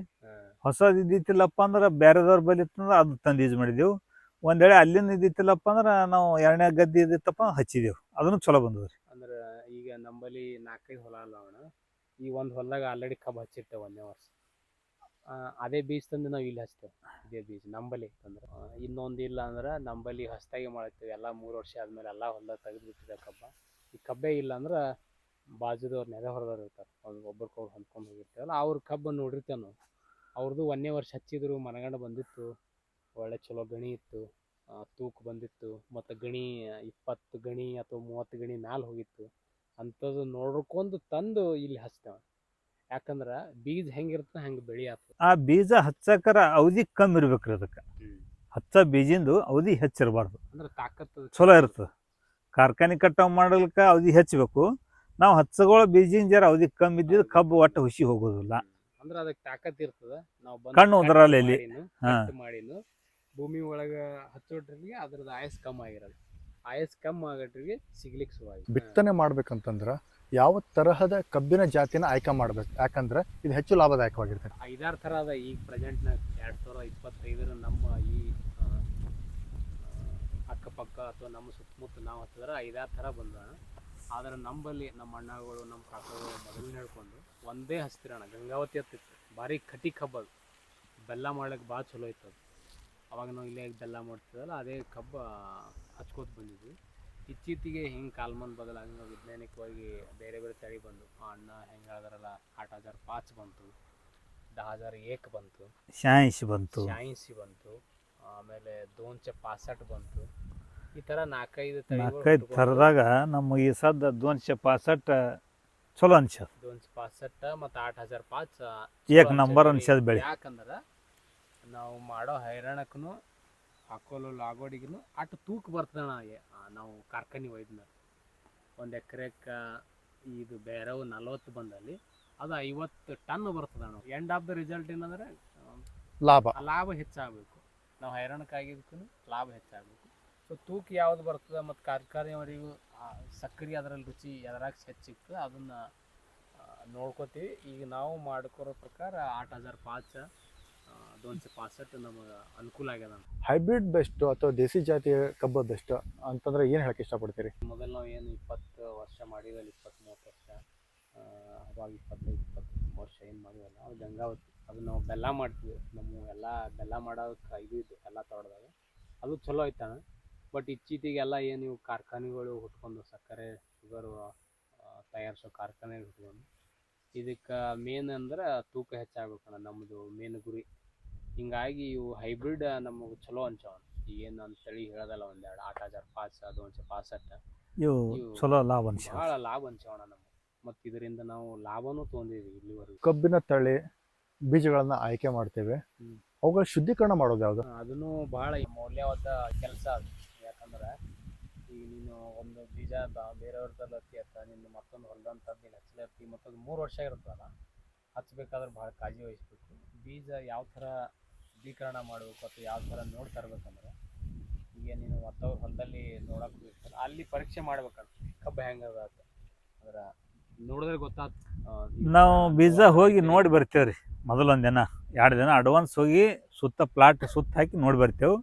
ಹೊಸದು ಇದ್ದಿತ್ತಿಲ್ಲಪ್ಪ ಅಂದ್ರೆ ಬೇರೆದವ್ರ ಬಲಿ ಇತ್ತಂದ್ರೆ ಅದು ತಂದು ಯೂಸ್ ಮಾಡಿದೆವು ಒಂದ್ ವೇಳೆ ಅಲ್ಲಿಂದ ಇದ್ದಿತ್ತಿಲ್ಲಪ್ಪ ಅಂದ್ರೆ ನಾವು ಎರಡನೇ ಗದ್ದೆ ಇದ್ದಿತ್ತಪ್ಪ ಹಚ್ಚಿದೆವು ಅದನ್ನು ಚಲೋ ಬಂದದ್ರಿ. ಅಂದ್ರೆ ಈಗ ನಂಬಲ್ಲಿ ನಾಲ್ಕೈದು ಹೊಲ ಅಲ್ಲ ಅಣ್ಣ. ಈ ಒಂದು ಹೊಲದಾಗ ಆಲ್ರೆಡಿ ಕಬ್ಬು ಹಚ್ಚಿರ್ತೇವೆ ಒಂದೇ ವರ್ಷ. ಅದೇ ಬೀಜ ತಂದು ನಾವು ಇಲ್ಲಿ ಹಚ್ತೇವೆ. ಇದೇ ಬೀಜ ನಂಬಲ್ಲಿ ಅಂದ್ರೆ ಇನ್ನೊಂದು ಇಲ್ಲ ಅಂದ್ರೆ ನಂಬಲ್ಲಿ ಹೊಸದಾಗಿ ಮಾಡ್ತೇವೆ ಎಲ್ಲ ಮೂರು ವರ್ಷ ಆದ್ಮೇಲೆ ಎಲ್ಲ ಹೊಲದಾಗ ತೆಗೆದು ಬಿಟ್ಟಿದೆ ಕಬ್ಬ. ಈ ಕಬ್ಬೇ ಇಲ್ಲ ಅಂದ್ರೆ ಬಾಜುದವ್ರು ನೆರೆ ಹೊರದವ್ರು ಇರ್ತಾರೆ. ಒಬ್ರಿಗೊಬ್ರು ಹೊಂದ್ಕೊಂಡು ಹೋಗಿರ್ತೇವಲ್ಲ, ಅವ್ರ ಕಬ್ಬು ನೋಡಿರ್ತೇವೆ ನಾವು. ಅವ್ರದ್ದು ಒಂದೇ ವರ್ಷ ಹಚ್ಚಿದ್ರು ಮನಗಂಡ ಬಂದಿತ್ತು ಒಳ್ಳೆ ಚಲೋ ಗಣಿ ಇತ್ತು ತೂಕ ಬಂದಿತ್ತು ಮತ್ತು ಗಣಿ ಇಪ್ಪತ್ತು ಗಣಿ ಅಥವಾ ಮೂವತ್ತು ಗಣಿ ಮ್ಯಾಲೆ ಹೋಗಿತ್ತು. ಅಂಥದ್ದು ನೋಡ್ಕೊಂಡು ತಂದು ಇಲ್ಲಿ ಹಚ್ತೇವೆ. ಯಾಕಂದ್ರೆ ಬೀಜ ಹೆಂಗಿರ್ತದೆ ಹಂಗೆ ಬೆಳಿ ಆ ಬೀಜ ಹಚ್ಚಕರ ಅವಧಿ ಕಮ್ಮಿ ಇರ್ಬೇಕ್ರಿ ಅದಕ್ಕೆ. ಹಚ್ಚ ಬೀಜಿಂದು ಅವಧಿ ಹೆಚ್ಚಿರಬಾರ್ದು. ಅಂದ್ರೆ ತಾಕತ್ತು ಚಲೋ ಇರ್ತದೆ. ಕಾರ್ಖಾನೆ ಕಟಾವು ಮಾಡಲಿಕ್ಕೆ ಅವಧಿ ಹೆಚ್ಚಬೇಕು. ನಾವು ಹಚ್ಚಗಳ ಬೀಜಿಂದ ಜರ ಅವಧಿ ಕಮ್ಮಿ ಇದ್ದಿದ್ದು ಕಬ್ಬು ಒಟ್ಟು ಹುಸಿ ಹೋಗೋದಿಲ್ಲ. ಅಂದ್ರೆ ಅದಕ್ಕೆ ತಾಕತ್ ಇರ್ತದ. ನಾವು ಬಂದು ಕಣ್ಣು cut ಇಲ್ಲಿ. ಹಾ. ಮಾಡಿನು ಭೂಮಿ ಒಳಗ ಹಚ್ಚೋಟ್ರಿಗೆ ಅದ್ರದ್ದು ಆಯಸ್ ಕಮ್ಮಿ ಆಗಿರಲ್ಲ. ಆಯಸ್ ಕಮ್ಮಿ ಆಗಟ್ರಿಗೆ ಸಿಗ್ಲಿಕ್ಕೆ ಶುರುವಾಗಿ ಬಿತ್ತನೆ ಮಾಡ್ಬೇಕಂತಂದ್ರ ಯಾವ ತರಹದ ಕಬ್ಬಿನ ಜಾತಿನ ಆಯ್ಕೆ ಮಾಡ್ಬೇಕು? ಯಾಕಂದ್ರೆ ಇದು ಹೆಚ್ಚು ಲಾಭದಾಯಕವಾಗಿರ್ತದೆ. ಐದಾರು ಥರ ಅದ ಈಗ ಪ್ರೆಸೆಂಟ್ನಾಗ ಎರಡ್ ಸಾವಿರದ ಇಪ್ಪತ್ತೈದರ ನಮ್ಮ ಈ ಆ, ಆ, ಅಕ್ಕಪಕ್ಕ ಅಥವಾ ನಮ್ಮ ಸುತ್ತಮುತ್ತ ನಾವು ಹತ್ತಿದ್ರೆ ಐದಾರು ಥರ ಬಂದ ಆದ್ರೆ ನಂಬಲ್ಲಿ ನಮ್ಮ ಅಣ್ಣಗಳು ನಮ್ಮ ಕಾಕಗಳು ಮೊದಲು ಹೇಳ್ಕೊಂಡು ಒಂದೇ ಹಸ್ತಿರಣ ಗಂಗಾವತಿ ಹತ್ತಿತ್ತು ಭಾರಿ ಕಟಿ ಕಬ್ಬದು ಬೆಲ್ಲ ಮಾಡ್ಲಿಕ್ಕೆ ಭಾಳ ಚಲೋ ಇತ್ತು ಅದು. ಅವಾಗ ನಾವು ಇಲ್ಲೇ ಬೆಲ್ಲ ಮಾಡ್ತಿದ್ದಲ್ಲ ಅದೇ ಕಬ್ಬ ಹಚ್ಕೋತ ಬಂದಿದ್ವಿ. ಇತ್ತೀಚಿಗೆ ಹಿಂಗೆ ಕಾಲ್ಮನ್ ಬದಲಾಗಿ ನಾವು ವೈಜ್ಞಾನಿಕವಾಗಿ ಬೇರೆ ಬೇರೆ ತಳಿ ಬಂದು ಆ ಅಣ್ಣ ಹೆಂಗೆ ಹೇಳಿದ್ರಲ್ಲ ಆಟ ಹಜಾರ್ ಪಾಚ್ ಬಂತು ದಹ ಹಜಾರ್ ಏಕ್ ಬಂತು ಶಾಯಿಸಿ ಬಂತು. ಶಾಯಿನ್ಸಿ ಬಂತು ಆಮೇಲೆ ದೋನ್ಚೆ ಪಾಸಟ್ ಬಂತು. ಈ ತರ ನಾಲ್ಕೈದು ನಾಲ್ಕೈದು ಥರದಾಗ ನಮ್ಮ ಈ ಸದ್ದ ದೋನ್ಶೆ ಪಾಸಟ್ ಚಲೋ ಅನ್ಸದ ದೋನ್ಸ್ ಪಾಸಟ್ ಮತ್ತು ಆಟ್ ಹಜಾರ್ ಪಾಚ್ ಏಕ್ ನಂಬರ್ ಅನ್ಸದ ಬೆಳೆ. ಯಾಕಂದ್ರ ನಾವು ಮಾಡೋ ಹೈರಾಣಕ್ಕೂ ಹಾಕೋಲು ಲಾಗೋಡಿಗೂ ಅಟ್ ತೂಕ ಆ, ನಾವು ಕಾರ್ಖಾನೆ ಮೇಲೆ ಒಂದು ಎಕರೆಕ್ಕೆ ಇದು ಬೇರೆವು ನಲವತ್ತು ಬಂದಲ್ಲಿ ಅದು ಐವತ್ತು ಟನ್ ಬರ್ತದಣ್ಣ ಎಂಡ್ ಆಫ್ ದ ರಿಸಲ್ಟ್ ಏನಂದ್ರೆ ಲಾಭ. ಆ ಲಾಭ ಹೆಚ್ಚಾಗಬೇಕು. ನಾವು ಹೈರಾಣಕ್ಕಾಗಿದ್ದಕ್ಕೂ ಲಾಭ ಹೆಚ್ಚಾಗಬೇಕು. ಸೊ ತೂಕ ಯಾವ್ದು ಬರ್ತದೆ ಮತ್ತು ಕಾರ್ಖಾನೆಯವರಿಗೂ ಸಕ್ಕರೆ ಅದರಲ್ಲಿ ರುಚಿ ಎದ್ರಾಗ ಹೆಚ್ಚಿಗ್ತದೆ ಅದನ್ನು ನೋಡ್ಕೋತೀವಿ. ಈಗ ನಾವು ಮಾಡ್ಕೊರೋ ಪ್ರಕಾರ ಆಟ್ ಹಜಾರ್ ಪಾಚ ದೋನ್ಸೆ ಪಾಸೆಟ್ ನಮಗೆ ಅನುಕೂಲ ಆಗ್ಯದ ಹೈಬ್ರಿಡ್ ಬೆಸ್ಟ್ ಅಥವಾ ದೇಸಿ ಜಾತಿಯ ಕಬ್ಬು ಬೆಸ್ಟ್ ಅಂತಂದ್ರೆ ಏನು ಹೇಳಕ್ಕೆ ಇಷ್ಟಪಡ್ತೀರಿ? ಮೊದಲು ನಾವು ಏನು ಇಪ್ಪತ್ತು ವರ್ಷ ಮಾಡಿದ್ವಲ್ಲ ಇಪ್ಪತ್ತು ಮೂವತ್ತು ವರ್ಷ ಅವಾಗ ಇಪ್ಪತ್ತೈದು ಇಪ್ಪತ್ತು ವರ್ಷ ಏನು ಮಾಡಿವಲ್ಲ ಅದು ಗಂಗಾವತಿ ಅದು ನಾವು ಬೆಲ್ಲ ಮಾಡ್ತೀವಿ. ನಮ್ಮ ಎಲ್ಲ ಬೆಲ್ಲ ಮಾಡೋದಕ್ಕೆ ಇದು ಇದ್ದು ಎಲ್ಲ ತೋಟದಾಗ. ಅದು ಚಲೋ ಐತಣ. ಬಟ್ ಇತ್ತೀಚೆಗೆಲ್ಲ ಏನು ಇವು ಕಾರ್ಖಾನೆಗಳು ಹುಟ್ಕೊಂಡು ಸಕ್ಕರೆ ಶುಗರು ತಯಾರಿಸೋ ಕಾರ್ಖಾನೆ ಹುಟ್ಕೊಂಡು ಇದಕ್ಕೆ ಮೇನ್ ಅಂದ್ರೆ ತೂಕ ಹೆಚ್ಚಾಗಬೇಕಣ್ಣ ನಮ್ಮದು ಮೇನ್ ಗುರಿ. ಹಿಂಗಾಗಿ ಇವು ಹೈಬ್ರಿಡ್ ನಮಗೆ ಚಲೋ ಅನ್ಸವ ಏನು ಅಂತ ತಳಿ ಹೇಳೋದಲ್ಲ ಒಂದೆರಡು ಆಟ ಹಜಾರ್ ಪಾಸ್ ಅದು ಒಂದು ಪಾಸ್ ಇವು ಇವು ಚಲೋ ಲಾಭ ಅನ್ಸ ಭಾಳ ಲಾಭ ನಮಗೆ. ಮತ್ತು ಇದರಿಂದ ನಾವು ಲಾಭನೂ ತೊಂದಿದ್ವಿ ಇಲ್ಲಿವರೆಗೂ. ಕಬ್ಬಿನ ತಳಿ ಬೀಜಗಳನ್ನ ಆಯ್ಕೆ ಮಾಡ್ತೇವೆ. ಅವುಗಳ ಶುದ್ಧೀಕರಣ ಮಾಡೋದು ಯಾವುದು? ಅದನ್ನು ಭಾಳ ಮೌಲ್ಯವಾದ ಕೆಲಸ ಅದು. ಯಾಕಂದ್ರೆ ಈಗ ನೀನು ಒಂದು ಬೀಜ ಬ- ಬೇರೆಯವ್ರದ್ದು ಹತ್ತಿ ಅತ್ತ ನಿನ್ನ ಮತ್ತೊಂದು ಹೊಲ್ದಂಥದ್ದು ನೀನು ಹಚ್ಚಲತ್ತಿ ಮತ್ತೊಂದು ಮೂರು ವರ್ಷ ಇರುತ್ತಲ್ಲ, ಹಚ್ಬೇಕಾದ್ರೆ ಭಾಳ ಕಾಳಜಿ ವಹಿಸ್ಬೇಕು. ಬೀಜ ಯಾವ ಥರ ಶುದ್ಧೀಕರಣ ಮಾಡಬೇಕು ಅಥವಾ ಯಾವ ಥರ ನೋಡಿ ತರ್ಬೇಕಂದ್ರೆ, ಈಗ ನೀನು ಮತ್ತವ್ರ ಹೊಲದಲ್ಲಿ ನೋಡಕ್ಕೆ ಹೋಗಿರ್ತಾರ ಅಲ್ಲಿ ಪರೀಕ್ಷೆ ಮಾಡ್ಬೇಕಂತ ಕಬ್ಬು ಹೆಂಗದ ಅಂದ್ರೆ ನೋಡಿದ್ರೆ ಗೊತ್ತಾತ್ ನಾವು ಬೀಜ ಹೋಗಿ ನೋಡಿ ಬರ್ತೇವೆ ರೀ ಮೊದಲೊಂದು ದಿನ, ಎರಡು ದಿನ ಅಡ್ವಾನ್ಸ್ ಹೋಗಿ ಸುತ್ತ ಪ್ಲಾಟ್ ಸುತ್ತ ಹಾಕಿ ನೋಡಿ ಬರ್ತೇವೆ.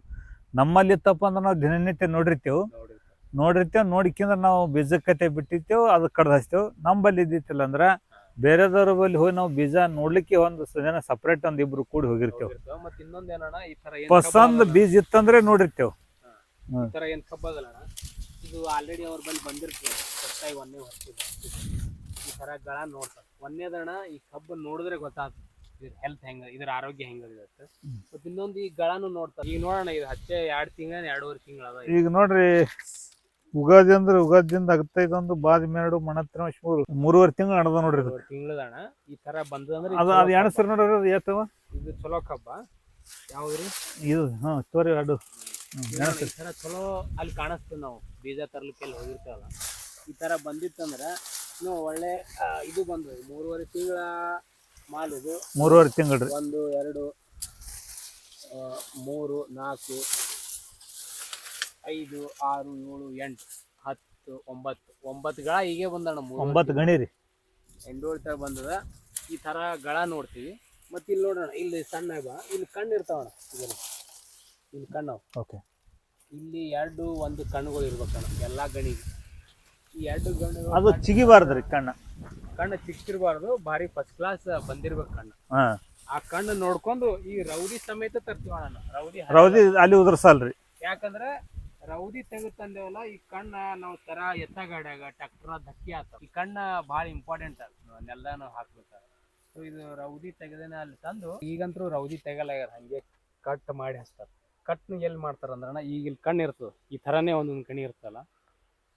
ನಮ್ಮಲ್ಲಿ ಇತ್ತಪ್ಪ ಅಂದ್ರೆ ನಾವು ದಿನನಿತ್ಯ ನೋಡಿರ್ತೇವೆ. ನೋಡಿರ್ತೇವೆ. ನೋಡ್ಕಿಂದ್ರೆ ನಾವು ಬೀಜಕ್ಕತೆ ಬಿಟ್ಟಿರ್ತೇವೆ ಅದು ಕಡ್ದು ಹಚ್ತೇವೆ. ನಮ್ಮಲ್ಲಿ ಇದ್ದಿತ್ತಿಲ್ಲ ಅಂದ್ರೆ ಬೇರೆದವ್ರ ಬಲ್ಲಿ ಹೋಗಿ ನಾವು ಬೀಜ ನೋಡ್ಲಿಕ್ಕೆ ಒಂದು ಜನ ಸಪ್ರೇಟ್ ಒಂದು ಇಬ್ರು ಕೂಡಿ ಹೋಗಿರ್ತೇವೆ. ಹೋಗಿರ್ತಾವ. ಮತ್ತೆ ಇನ್ನೊಂದ್ ಏನಣ್ಣ ಈ ತರ ಏನ್ ಪಸಂದ್ ಬೀಜ ಇತ್ತಂದ್ರೆ ನೋಡಿರ್ತೇವೆ. ಇದು ಆಲ್ರೆಡಿ ಅವ್ರ ಬಳಿ ಬಂದಿರ್ತೇವೆ. ಈ ತರ ಗಳ ನೋಡ್ತಾರೆ. ಒಂದೇದಣ್ಣ ಈ ಕಬ್ಬು ನೋಡಿದ್ರೆ ಗೊತ್ತಾಗ್ತದೆ. ಇದ್ರ ಹೆಲ್ತ್ ಹೆಂಗ ಇದ್ರ ಆರೋಗ್ಯ ಹೆಂಗದಿರುತ್ತೆ ಮತ್ತೆ ಇನ್ನೊಂದು ಈ ಗಳನು ನೋಡ್ತಾರೆ ಈಗ ನೋಡೋಣ ಇದು ಹಚ್ಚೆ ಎರಡ್ ತಿಂಗಳ ಎರಡೂವರೆ ತಿಂಗಳ ಅದ ಈಗ. ನೋಡ್ರಿ ಉಗಾದಿ ಅಂದ್ರೆ ಉಗಾದಿಯಿಂದ ಹತ್ತೈದೊಂದು ಬಾದ್ ಮೇಡು ಮಣತ್ರ ಮೂರು ಮೂರುವರೆ ತಿಂಗಳು ಅಣದ ನೋಡ್ರಿ ಇದು. ತಿಂಗಳದಣ್ಣ ಈ ತರ ಬಂದ್ರೆ ಅದು ಅದು ಎಣಸ್ರಿ ನೋಡ್ರಿ ಅದು ಏತವ ಇದು ಚಲೋ ಕಬ್ಬ. ಯಾವ್ದ್ರಿ? ಇದು ಹಾ ತೋರಿ ಅಡು ಈ ತರ ಚಲೋ ಅಲ್ಲಿ ಕಾಣಿಸ್ತೀವಿ ನಾವು ಬೀಜ ತರ್ಲಿಕ್ಕೆ ಎಲ್ಲಿ ಹೋಗಿರ್ತೇವಲ್ಲ. ಈ ತರ ಬಂದಿತ್ತಂದ್ರೆ ಇನ್ನು ಒಳ್ಳೆ ಇದು ಬಂದು ಮೂರುವರೆ ತಿಂಗಳ ಮಾಲ್ ಇದು. ಮೂರುವರೆ ತಿಂಗಳು ರೀ ಒಂದು ಎರಡು ಆ, ಮೂರು ನಾಲ್ಕು ಐದು ಆರು ಏಳು ಎಂಟು ಹತ್ತು ಒಂಬತ್ತು. ಒಂಬತ್ತು ಗಳ ಹೀಗೆ ಬಂದಣ್ಣ ಮೂರು ಒಂಬತ್ತು ಗಣಿ ರೀ. ಎಂಡೋಳ್ ತರ ಬಂದದ. ಈ ತರ ಗಳ ನೋಡ್ತೀವಿ. ಮತ್ತೆ ಇಲ್ಲಿ ನೋಡೋಣ ಇಲ್ಲಿ ಸಣ್ಣ ಇಲ್ಲಿ ಕಣ್ಣು ಇರ್ತಾವಣ್ಣ ಇದರಲ್ಲಿ ಇಲ್ಲಿ ಕಣ್ಣು ಓಕೆ. ಇಲ್ಲಿ ಎರಡು ಒಂದು ಕಣ್ಣುಗಳು ಇರ್ಬೇಕಣ್ಣ ಎಲ್ಲಾ ಗಣಿಗೆ. ಈ ಎರಡು ಗಣ ಅದು ಚಿಗಿಬಾರ್ದ್ರಿ ಕಣ್ಣ. ಕಣ್ಣು ಚಿಕ್ಕಿರಬಾರ್ದು ಭಾರಿ ಫಸ್ಟ್ ಕ್ಲಾಸ್ ಬಂದಿರ್ಬೇಕು ಕಣ್ಣು. ಹಾ. ಆ ಕಣ್ಣು ನೋಡ್ಕೊಂಡು ಈ ರೌದಿ ಸಮೇತ ತರ್ತೀವಣ್ಣ ರೌದಿ ರೌದಿ ಅಲ್ಲಿ ಉದುರ್ಸಲ್ರಿ. ಯಾಕಂದ್ರೆ ರೌದಿ ತೆಗೆದು ತಂದೇವಲ್ಲ ಈ ಕಣ್ಣ ನಾವು ತರ ಎತ್ತ ಗಾಡ್ಯಾಗ ಟ್ರ್ಯಾಕ್ಟರ್ ಧಕ್ಕಿ ಆತ ಈ ಕಣ್ಣ ಭಾಳ ಇಂಪಾರ್ಟೆಂಟ್ ಅದು. ನೆಲ್ದಾನ ಹಾಕ್ಬೇಕಾದ್ರೆ ಸೊ ಇದು ರೌದಿ ತೆಗೆದೇನೆ ಅಲ್ಲಿ ತಂದು ಈಗಂತೂ ರೌದಿ ತೆಗಲಾಗ್ಯಾರ ಹಂಗೆ ಕಟ್ ಮಾಡಿ ಹಚ್ತಾರೆ. ಕಟ್ನ ಎಲ್ಲಿ ಮಾಡ್ತಾರ ಈಗ ಇಲ್ಲಿ ಕಣ್ಣು ಇರ್ತದೆ. ಈ ಥರನೇ ಒಂದೊಂದು ಕಣಿ ಇರ್ತಲ್ಲ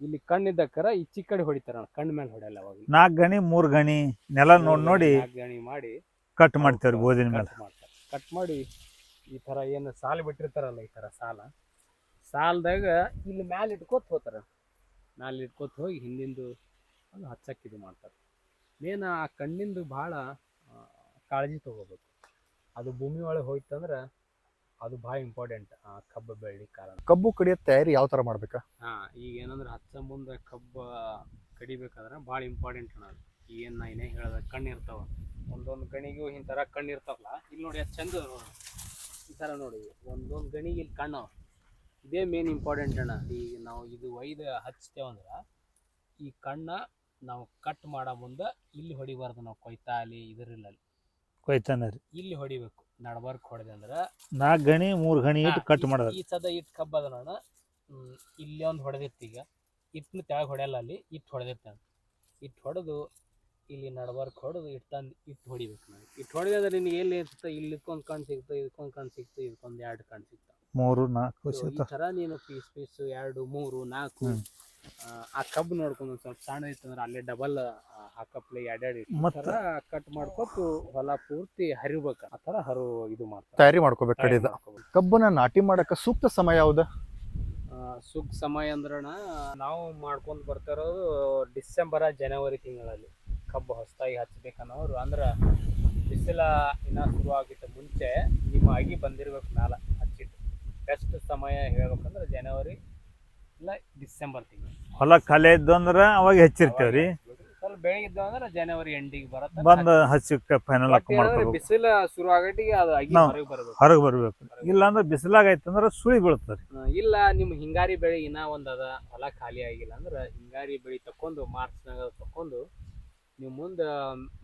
ಇಲ್ಲಿ ಕಣ್ಣಿದ್ದಕ್ಕರ ಈ ಚಿಕ್ಕಡಿ ಕಡೆ ಹೊಡಿತಾರಣ್ಣ ಕಣ್ಣು ಮೇಲೆ ಹೊಡೆಯಲ್ಲ ಅವಾಗ ನಾಲ್ಕು ಗಣಿ ಮೂರು ಗಣಿ ನೆಲ ನೋಡಿ ನೋಡಿ ನಾಲ್ಕ್ ಗಣಿ ಮಾಡಿ ಕಟ್ ಮಾಡ್ತೇವ್ರಿ ಗೋದಿನ ಮೇಲೆ ಕಟ್ ಮಾಡ್ತಾರೆ. ಕಟ್ ಮಾಡಿ ಈ ಥರ ಏನು ಸಾಲು ಬಿಟ್ಟಿರ್ತಾರಲ್ಲ ಈ ಥರ ಸಾಲ ಸಾಲದಾಗ ಇಲ್ಲಿ ಮ್ಯಾಲೆ ಇಟ್ಕೋತ ಹೋತಾರ ಮ್ಯಾಲೆ ಇಟ್ಕೋತ ಹೋಗಿ ಹಿಂದಿಂದು ಅದು ಹಚ್ಚಕ್ಕೆ ಇದು ಮಾಡ್ತಾರೆ. ಮೇನ್ ಆ ಕಣ್ಣಿಂದು ಭಾಳ ಕಾಳಜಿ ತಗೋಬೇಕು. ಅದು ಭೂಮಿ ಒಳಗೆ ಹೋಯ್ತಂದ್ರೆ ಅದು ಭಾಳ ಇಂಪಾರ್ಟೆಂಟ್ ಕಬ್ಬು ಬೆಳ್ಳಿ ಕಾರಣ. ಕಬ್ಬು ಕಡಿಯೋ ತಯಾರಿ ಯಾವ ತರ ಮಾಡ್ಬೇಕಾ? ಹಾ ಈಗ ಏನಂದ್ರೆ ಹಚ್ಚ ಮುಂದೆ ಕಬ್ಬು ಕಡಿಬೇಕಾದ್ರೆ ಭಾಳ ಇಂಪಾರ್ಟೆಂಟ್ ಅಣ್ಣ ಅದು. ಏನು ನಾ ಏನೇ ಹೇಳ್ದೆ ಕಣ್ಣು ಇರ್ತಾವ. ಒಂದೊಂದು ಗಣಿಗೂ ಇಂಥರ ಥರ ಕಣ್ಣು ಇರ್ತಾವಲ್ಲ ಇಲ್ಲಿ ನೋಡಿ ಅದು ಚಂದ ಈ ಥರ ನೋಡಿ ಒಂದೊಂದು ಗಣಿಗೆ ಇಲ್ಲಿ ಕಣ್ಣು. ಇದೇ ಮೇನ್ ಇಂಪಾರ್ಟೆಂಟ್ ಅಣ್ಣ. ಈಗ ನಾವು ಇದು ಒಯ್ದು ಹಚ್ತೇವಂದ್ರೆ ಈ ಕಣ್ಣ ನಾವು ಕಟ್ ಮಾಡೋ ಮುಂದೆ ಇಲ್ಲಿ ಹೊಡಿಬಾರ್ದು ನಾವು ಕೊಯ್ತಾಲಿ ಇದರಿಲ್ಲ ಕೊಯ್ತಾನ ರೀ. ಇಲ್ಲಿ ಹೊಡಿಬೇಕು. ನಡ್ಬರ್ಕ್ ಹೊಡೆದೆ ಅಂದ್ರೆ ನಾಲ್ಕು ಗಣಿ ಮೂರು ಗಣಿ ಇಟ್ಟು ಕಟ್ ಮಾಡಿದ್ರೆ ಮಾಡೋದು ಈ ಸದ ಇಟ್ಟು ಕಬ್ಬ ಅದ ನೋಡ ಇಲ್ಲಿ ಒಂದು ಹೊಡೆದಿತ್ತು ಈಗ. ಇಟ್ನ ತೆಳಗೆ ಹೊಡೆಯಲ್ಲ ಅಲ್ಲಿ ಇಟ್ಟು ಹೊಡೆದಿತ್ತು ಇಟ್ಟು ಹೊಡೆದು ಇಲ್ಲಿ ನಡ್ಬರ್ಕ್ ಹೊಡೆದು ಇಟ್ಟು ತಂದು ಇಟ್ಟು ಹೊಡಿಬೇಕು ನಾವು ಇಟ್ಟು ಹೊಡೆದ್ರೆ ನಿನಗೆ ಎಲ್ಲಿ ಇರ್ತದೆ ಇಲ್ಲಿ ಇದಕ್ಕೊಂದು ಕಣ್ಣು ಸಿಗ್ತದೆ ಇದಕ್ಕೊಂದು ಕಣ್ಣು ಸಿಗ್ತು ಇದಕ್ಕೊಂದು ಎರಡು ಕಣ್ಣು ಸಿಗ್ತಾವೆ ಮೂರು ನಾಲ್ಕು ಈ ತರ ನೀನು ಪೀಸ್ ಪೀಸ್ ಎರಡು ಮೂರು ನಾಲ್ಕು. ಆ, ಕಬ್ಬು ನೋಡ್ಕೊಂಡು ಒಂದ್ ಸ್ವಲ್ಪ ಸಣ್ಣ ಇತ್ತಂದ್ರೆ ಅಲ್ಲೇ ಡಬಲ್ ಹಾಕಪ್ಲೆ ಎರಡೆರಡು ಮತ್ತ- ಕಟ್ ಮಾಡ್ಕೊತು ಹೊಲ ಪೂರ್ತಿ ಹರಿಬೇಕು. ಆ ತರ ಹರು ಇದು ಮಾಡ್ತಾರೆ. ತಯಾರಿ ಮಾಡ್ಕೋಬೇಕು ಕಡಿದ. ಕಬ್ಬನ್ನ ನಾಟಿ ಮಾಡಕ ಸೂಕ್ತ ಸಮಯ ಯಾವ್ದು? ಸುಗ್ ಸಮಯ ಅಂದ್ರಣ ನಾವು ಮಾಡ್ಕೊಂಡು ಬರ್ತಾ ಇರೋದು ಡಿಸೆಂಬರ ಜನವರಿ ತಿಂಗಳಲ್ಲಿ. ಕಬ್ಬು ಹೊಸದಾಗಿ ಹಚ್ಬೇಕನ್ನೋರು. ಅಂದ್ರೆ ಬಿಸಿಲ ಇನ್ನ ಶುರು ಆಗಿತ್ತ ಮುಂಚೆ ನಿಮ್ಮ ಅಗಿ ಬಂದಿರ್ಬೇಕು ಮ್ಯಾಲ ಹಚ್ಚಿಟ್ಟು. ಬೆಸ್ಟ್ ಸಮಯ ಹೇಳ್ಬೇಕಂದ್ರೆ ಜನವರಿ ಇಲ್ಲ ಡಿಸೆಂಬರ್ ತಿಂಗಳು. ಹೊಲ ಖಾಲಿ ಇದ್ದು ಅಂದ್ರೆ ಅವಾಗ ಹೆಚ್ಚಿರ್ತೇವ್ರಿ. ಸ್ವಲ್ಪ ಬೆಳಗಿದ್ದು ಅಂದ್ರೆ ಜನವರಿ ಎಂಡಿಗೆ ಬರತ್ತ ಬಂದು ಹಚ್ಚಿ ಫೈನಲ್ ಹಾಕಿ ಮಾಡ್ಕೊಬೇಕು ಬಿಸಿಲ ಶುರು ಆಗಟ್ಟಿಗೆ ಅದು ಅಗಿ ನಾವು- ಹೊರಗೆ ಬರಬೇಕು. ಹೊರಗೆ ಬರ್ಬೇಕು. ಇಲ್ಲಾಂದ್ರೆ ಬಿಸಿಲಾಗ ಅಂದ್ರೆ ಸುಳಿ ಬೀಳ್ತಾರೆ ಆ, ಇಲ್ಲ ನಿಮ್ ಹಿಂಗಾರಿ ಬೆಳೆ ಇನ್ನ ಒಂದದ ಅದ ಹೊಲ ಖಾಲಿ ಆಗಿಲ್ಲ ಅಂದ್ರ ಹಿಂಗಾರಿ ಬೆಳಿ ತಕೊಂಡು ಮಾರ್ಚ್ನಾಗ ತಕೊಂಡು ನೀವು ಮುಂದ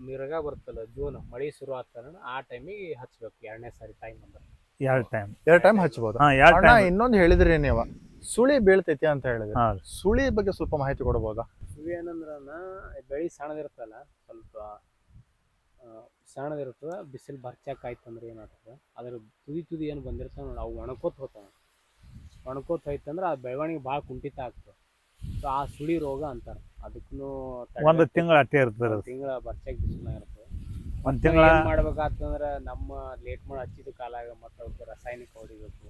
ಮಿರಗ ಬರ್ತಲ್ಲ ಜೂನ್ ಮಳಿ ಶುರು ಆಗ್ತಾರ ಆ ಟೈಮಿಗೆ ಹಚ್ಬೇಕು. ಎರಡನೇ ಸಾರಿ ಟೈಮ್ ಅಂದ್ರೆ ಎರಡು ಟೈಮ್ ಎರಡು ಟೈಮ್ ಹಚ್ಬೋದು. ಹಾ ಎರಡು ಅಣ್ಣ ಟೈಮ್ ಇನ್ನೊಂದು ಹೇಳಿದ್ರಿ ನೀವು. ಸುಳಿ ಬೀಳ್ತೈತಿ ಅಂತ ಹೇಳಿದ್ರೆ ಹಾ ಸುಳಿ ಬಗ್ಗೆ ಸ್ವಲ್ಪ ಮಾಹಿತಿ ಕೊಡಬಹುದಾ ಇವು ಏನಂದ್ರ ಬೆಳಿ ಸಣ್ಣದಿರ್ತಲ್ಲ ಸ್ವಲ್ಪ ಆ, ಸಣ್ಣದಿರ್ತದ ಬಿಸಿಲು ಬರ್ಚಾಕ್ ಆಯ್ತಂದ್ರೆ ಏನಾಗ್ತದ ಅದ್ರ ತುದಿ ತುದಿ ಏನು ಬಂದಿರ್ತಾವ ನೋಡಿ ಅವು ಒಣಕೋತ್ ಹೋತಾವ. ಒಣಕೋತ್ ಹೋಯ್ತಂದ್ರೆ ಆ ಬೆಳವಣಿಗೆ ಭಾಳ ಕುಂಠಿತ ಆಗ್ತದೆ. ಸೊ ಆ ಸುಳಿ ರೋಗ ಅಂತಾರ. ಅದಕ್ಕೂ ಒಂದು ತಿಂಗಳ ಅಟ್ಟೆ ಇರ್ತದೆ. ತಿಂಗಳ ಬರ್ಚಾಕ್ ಬಿಸಿಲಾಗ ಇರ್ತದೆ. ಒಂದ್ ತಿಂಗಳ ಏನ್ ಮಾಡ್ಬೇಕಾತಂದ್ರ ನಮ್ಮ ಲೇಟ್ ಮಾಡಿ ಹಚ್ಚಿದ ಕಾಲಾಗ ಮತ್ತೆ ಅವಕ್ಕೆ ರಾಸಾಯನಿಕ ಹೊಡಿಬೇಕು.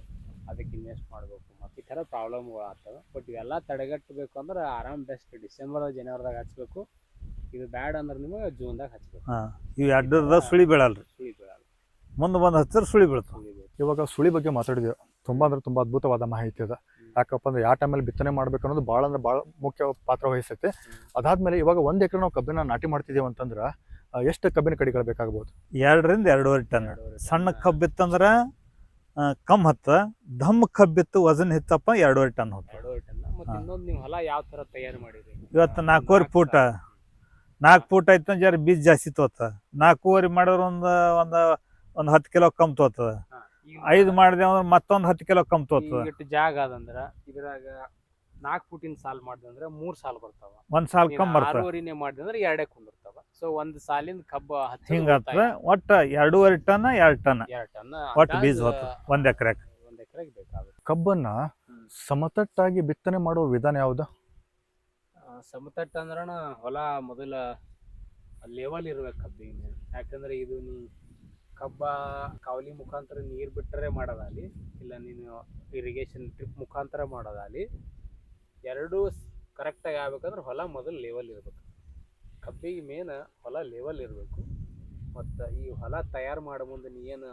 ಅದಕ್ಕೆ ಇನ್ವೆಸ್ಟ್ ಮಾಡಬೇಕು. ಮತ್ತೆ ಈ ಥರ ಪ್ರಾಬ್ಲಮ್ಗಳು ಆಗ್ತವೆ. ಬಟ್ ಇವೆಲ್ಲ ತಡೆಗಟ್ಟಬೇಕು ಅಂದ್ರೆ ಆರಾಮ್ ಬೆಸ್ಟ್ ಡಿಸೆಂಬರ್ ಜನವರಿದಾಗ ಹಚ್ಬೇಕು. ಇದು ಬ್ಯಾಡ್ ಅಂದ್ರೆ ನಿಮಗೆ ಜೂನ್ದಾಗ ಹಚ್ಬೇಕು. ಹಾಂ ಇವು ಎರಡರದ ಸುಳಿ ಬೀಳಲ್ರಿ. ಸುಳಿ ಬೀಳಲ್ಲ. ಮುಂದೆ ಬಂದು ಹಚ್ಚಿದ್ರೆ ಸುಳಿ ಬೀಳ್ತದೆ ಇವಾಗ ಸುಳಿ ಬಗ್ಗೆ ಮಾತಾಡಿದ್ವಿ. ತುಂಬಾ ಅಂದ್ರೆ ತುಂಬಾ ಅದ್ಭುತವಾದ ಮಾಹಿತಿ ಅದ. ಯಾಕಪ್ಪ ಅಂದ್ರೆ ಯಾವ ಟೈಮಲ್ಲಿ ಬಿತ್ತನೆ ಮಾಡ್ಬೇಕು ಅನ್ನೋದು ಭಾಳ ಅಂದ್ರೆ ಭಾಳ ಮುಖ್ಯ ಪಾತ್ರ ವಹಿಸುತ್ತೆ. ಅದಾದ್ಮೇಲೆ ಇವಾಗ ಒಂದ್ ಎಕರೆ ನಾವು ಕಬ್ಬಿನ ನಾಟಿ ಮಾಡ್ತಿದೀವಿ ಅಂತಂದ್ರೆ ಎಷ್ಟು ಕಬ್ಬಿನ ಕಡಿಗಳು ಬೇಕಾಗ್ಬೋದು? ಎರಡರಿಂದ ಎರಡೂವರೆ ಟನ್. ಎರಡೂವರೆ ಸಣ್ಣ ಕಬ್ಬಿತ್ತಂದ್ರೆ ಕಮ್ ಹತ್ತ ಧಮ್ ಕಬ್ಬಿತ್ತು ವಜನ್ ಹೆಚ್ಚಪ್ಪ ಎರಡೂವರೆ ಟನ್ ಹೋಗ್ತದೆ ಎರಡೂವರೆ ಟನ್ ಮತ್ತೆ ಇನ್ನೊಂದು ನೀವು ಹೊಲ ಯಾವ ಥರ ತಯಾರು ಮಾಡಿರಿ ಇವತ್ತು ನಾಲ್ಕೂವರೆ ಫೂಟ ನಾಲ್ಕು ಫೂಟ್ ಐತೆ ಜರ ಬೀಜ ಜಾಸ್ತಿ ತೋತ. ನಾಲ್ಕೂವರೆ ಮಾಡಿದ್ರೆ ಒಂದು ಒಂದು ಒಂದು ಹತ್ತು ಕಿಲೋ ಕಮ್ ತೋತದ. ಐದು ಮಾಡಿದೆ ಅಂದ್ರೆ ಮತ್ತೊಂದು ಹತ್ತು ಕಿಲೋ ಕಮ್ ತೋತದ. ಜಾಗ ಅದಂದ್ರ ಇದ್ರಾಗ ನಾಲ್ಕು ಫುಟಿನ ಸಾಲ್ ಮಾಡಿದ್ರೆ ಮೂರ್ ಸಾಲ್ ಬರ್ತಾವ. ಒಂದ್ ಸಾಲ್ ಕಮ್ಮಿ ಕಮ್ ಬರ್ತದ ಆರೂವರಿನೇ ಮಾಡಿದಂದ್ರೆ ಎರಡೇ ಕುಂದಿರ್ತಾವ. ಸೊ ಒಂದ್ ಸಾಲಿಂದ ಕಬ್ಬ ಹತ್ತಿ ಹಿಂಗ. ಒಟ್ಟ ಎರಡೂವರೆ ಟನ್ ಎರಡ್ ಟನ್. ಎರಡ್ ಟನ್. ಒಟ್ಟು ಬೀಜ ಒಂದ್ ಎಕರೆ ಒಂದ್ ಎಕರೆಗೆ ಬೇಕಾಗುತ್ತೆ. ಕಬ್ಬನ್ನ ಸಮತಟ್ಟಾಗಿ ಬಿತ್ತನೆ ಮಾಡುವ ವಿಧಾನ ಯಾವ್ದು? ಆ, ಸಮತಟ್ಟ ಅಂದ್ರಣ ಹೊಲ ಮೊದಲ ಲೆವಲ್ ಇರ್ಬೇಕು ಕಬ್ಬಿಗೆ ಯಾಕಂದ್ರೆ ಇದು ನೀ ಕಬ್ಬ ಕಾವಲಿ ಮುಖಾಂತರ ನೀರ್ ಬಿಟ್ಟರೆ ಮಾಡೋದಾಲಿ ಇಲ್ಲ ನೀನು ಇರಿಗೇಷನ್ ಟ್ರಿಪ್ ಮುಖಾಂತರ ಮಾಡೋದಾಲಿ ಎರಡೂ ಕರೆಕ್ಟಾಗಿ ಆಗ್ಬೇಕಂದ್ರೆ ಹೊಲ ಮೊದಲು ಲೆವೆಲ್ ಇರಬೇಕು. ಕಬ್ಬಿಗೆ ಮೇನ ಹೊಲ ಲೆವೆಲ್ ಇರಬೇಕು. ಮತ್ತು ಈ ಹೊಲ ತಯಾರು ಮಾಡೋ ಮುಂದೆ ನೀ ಏನು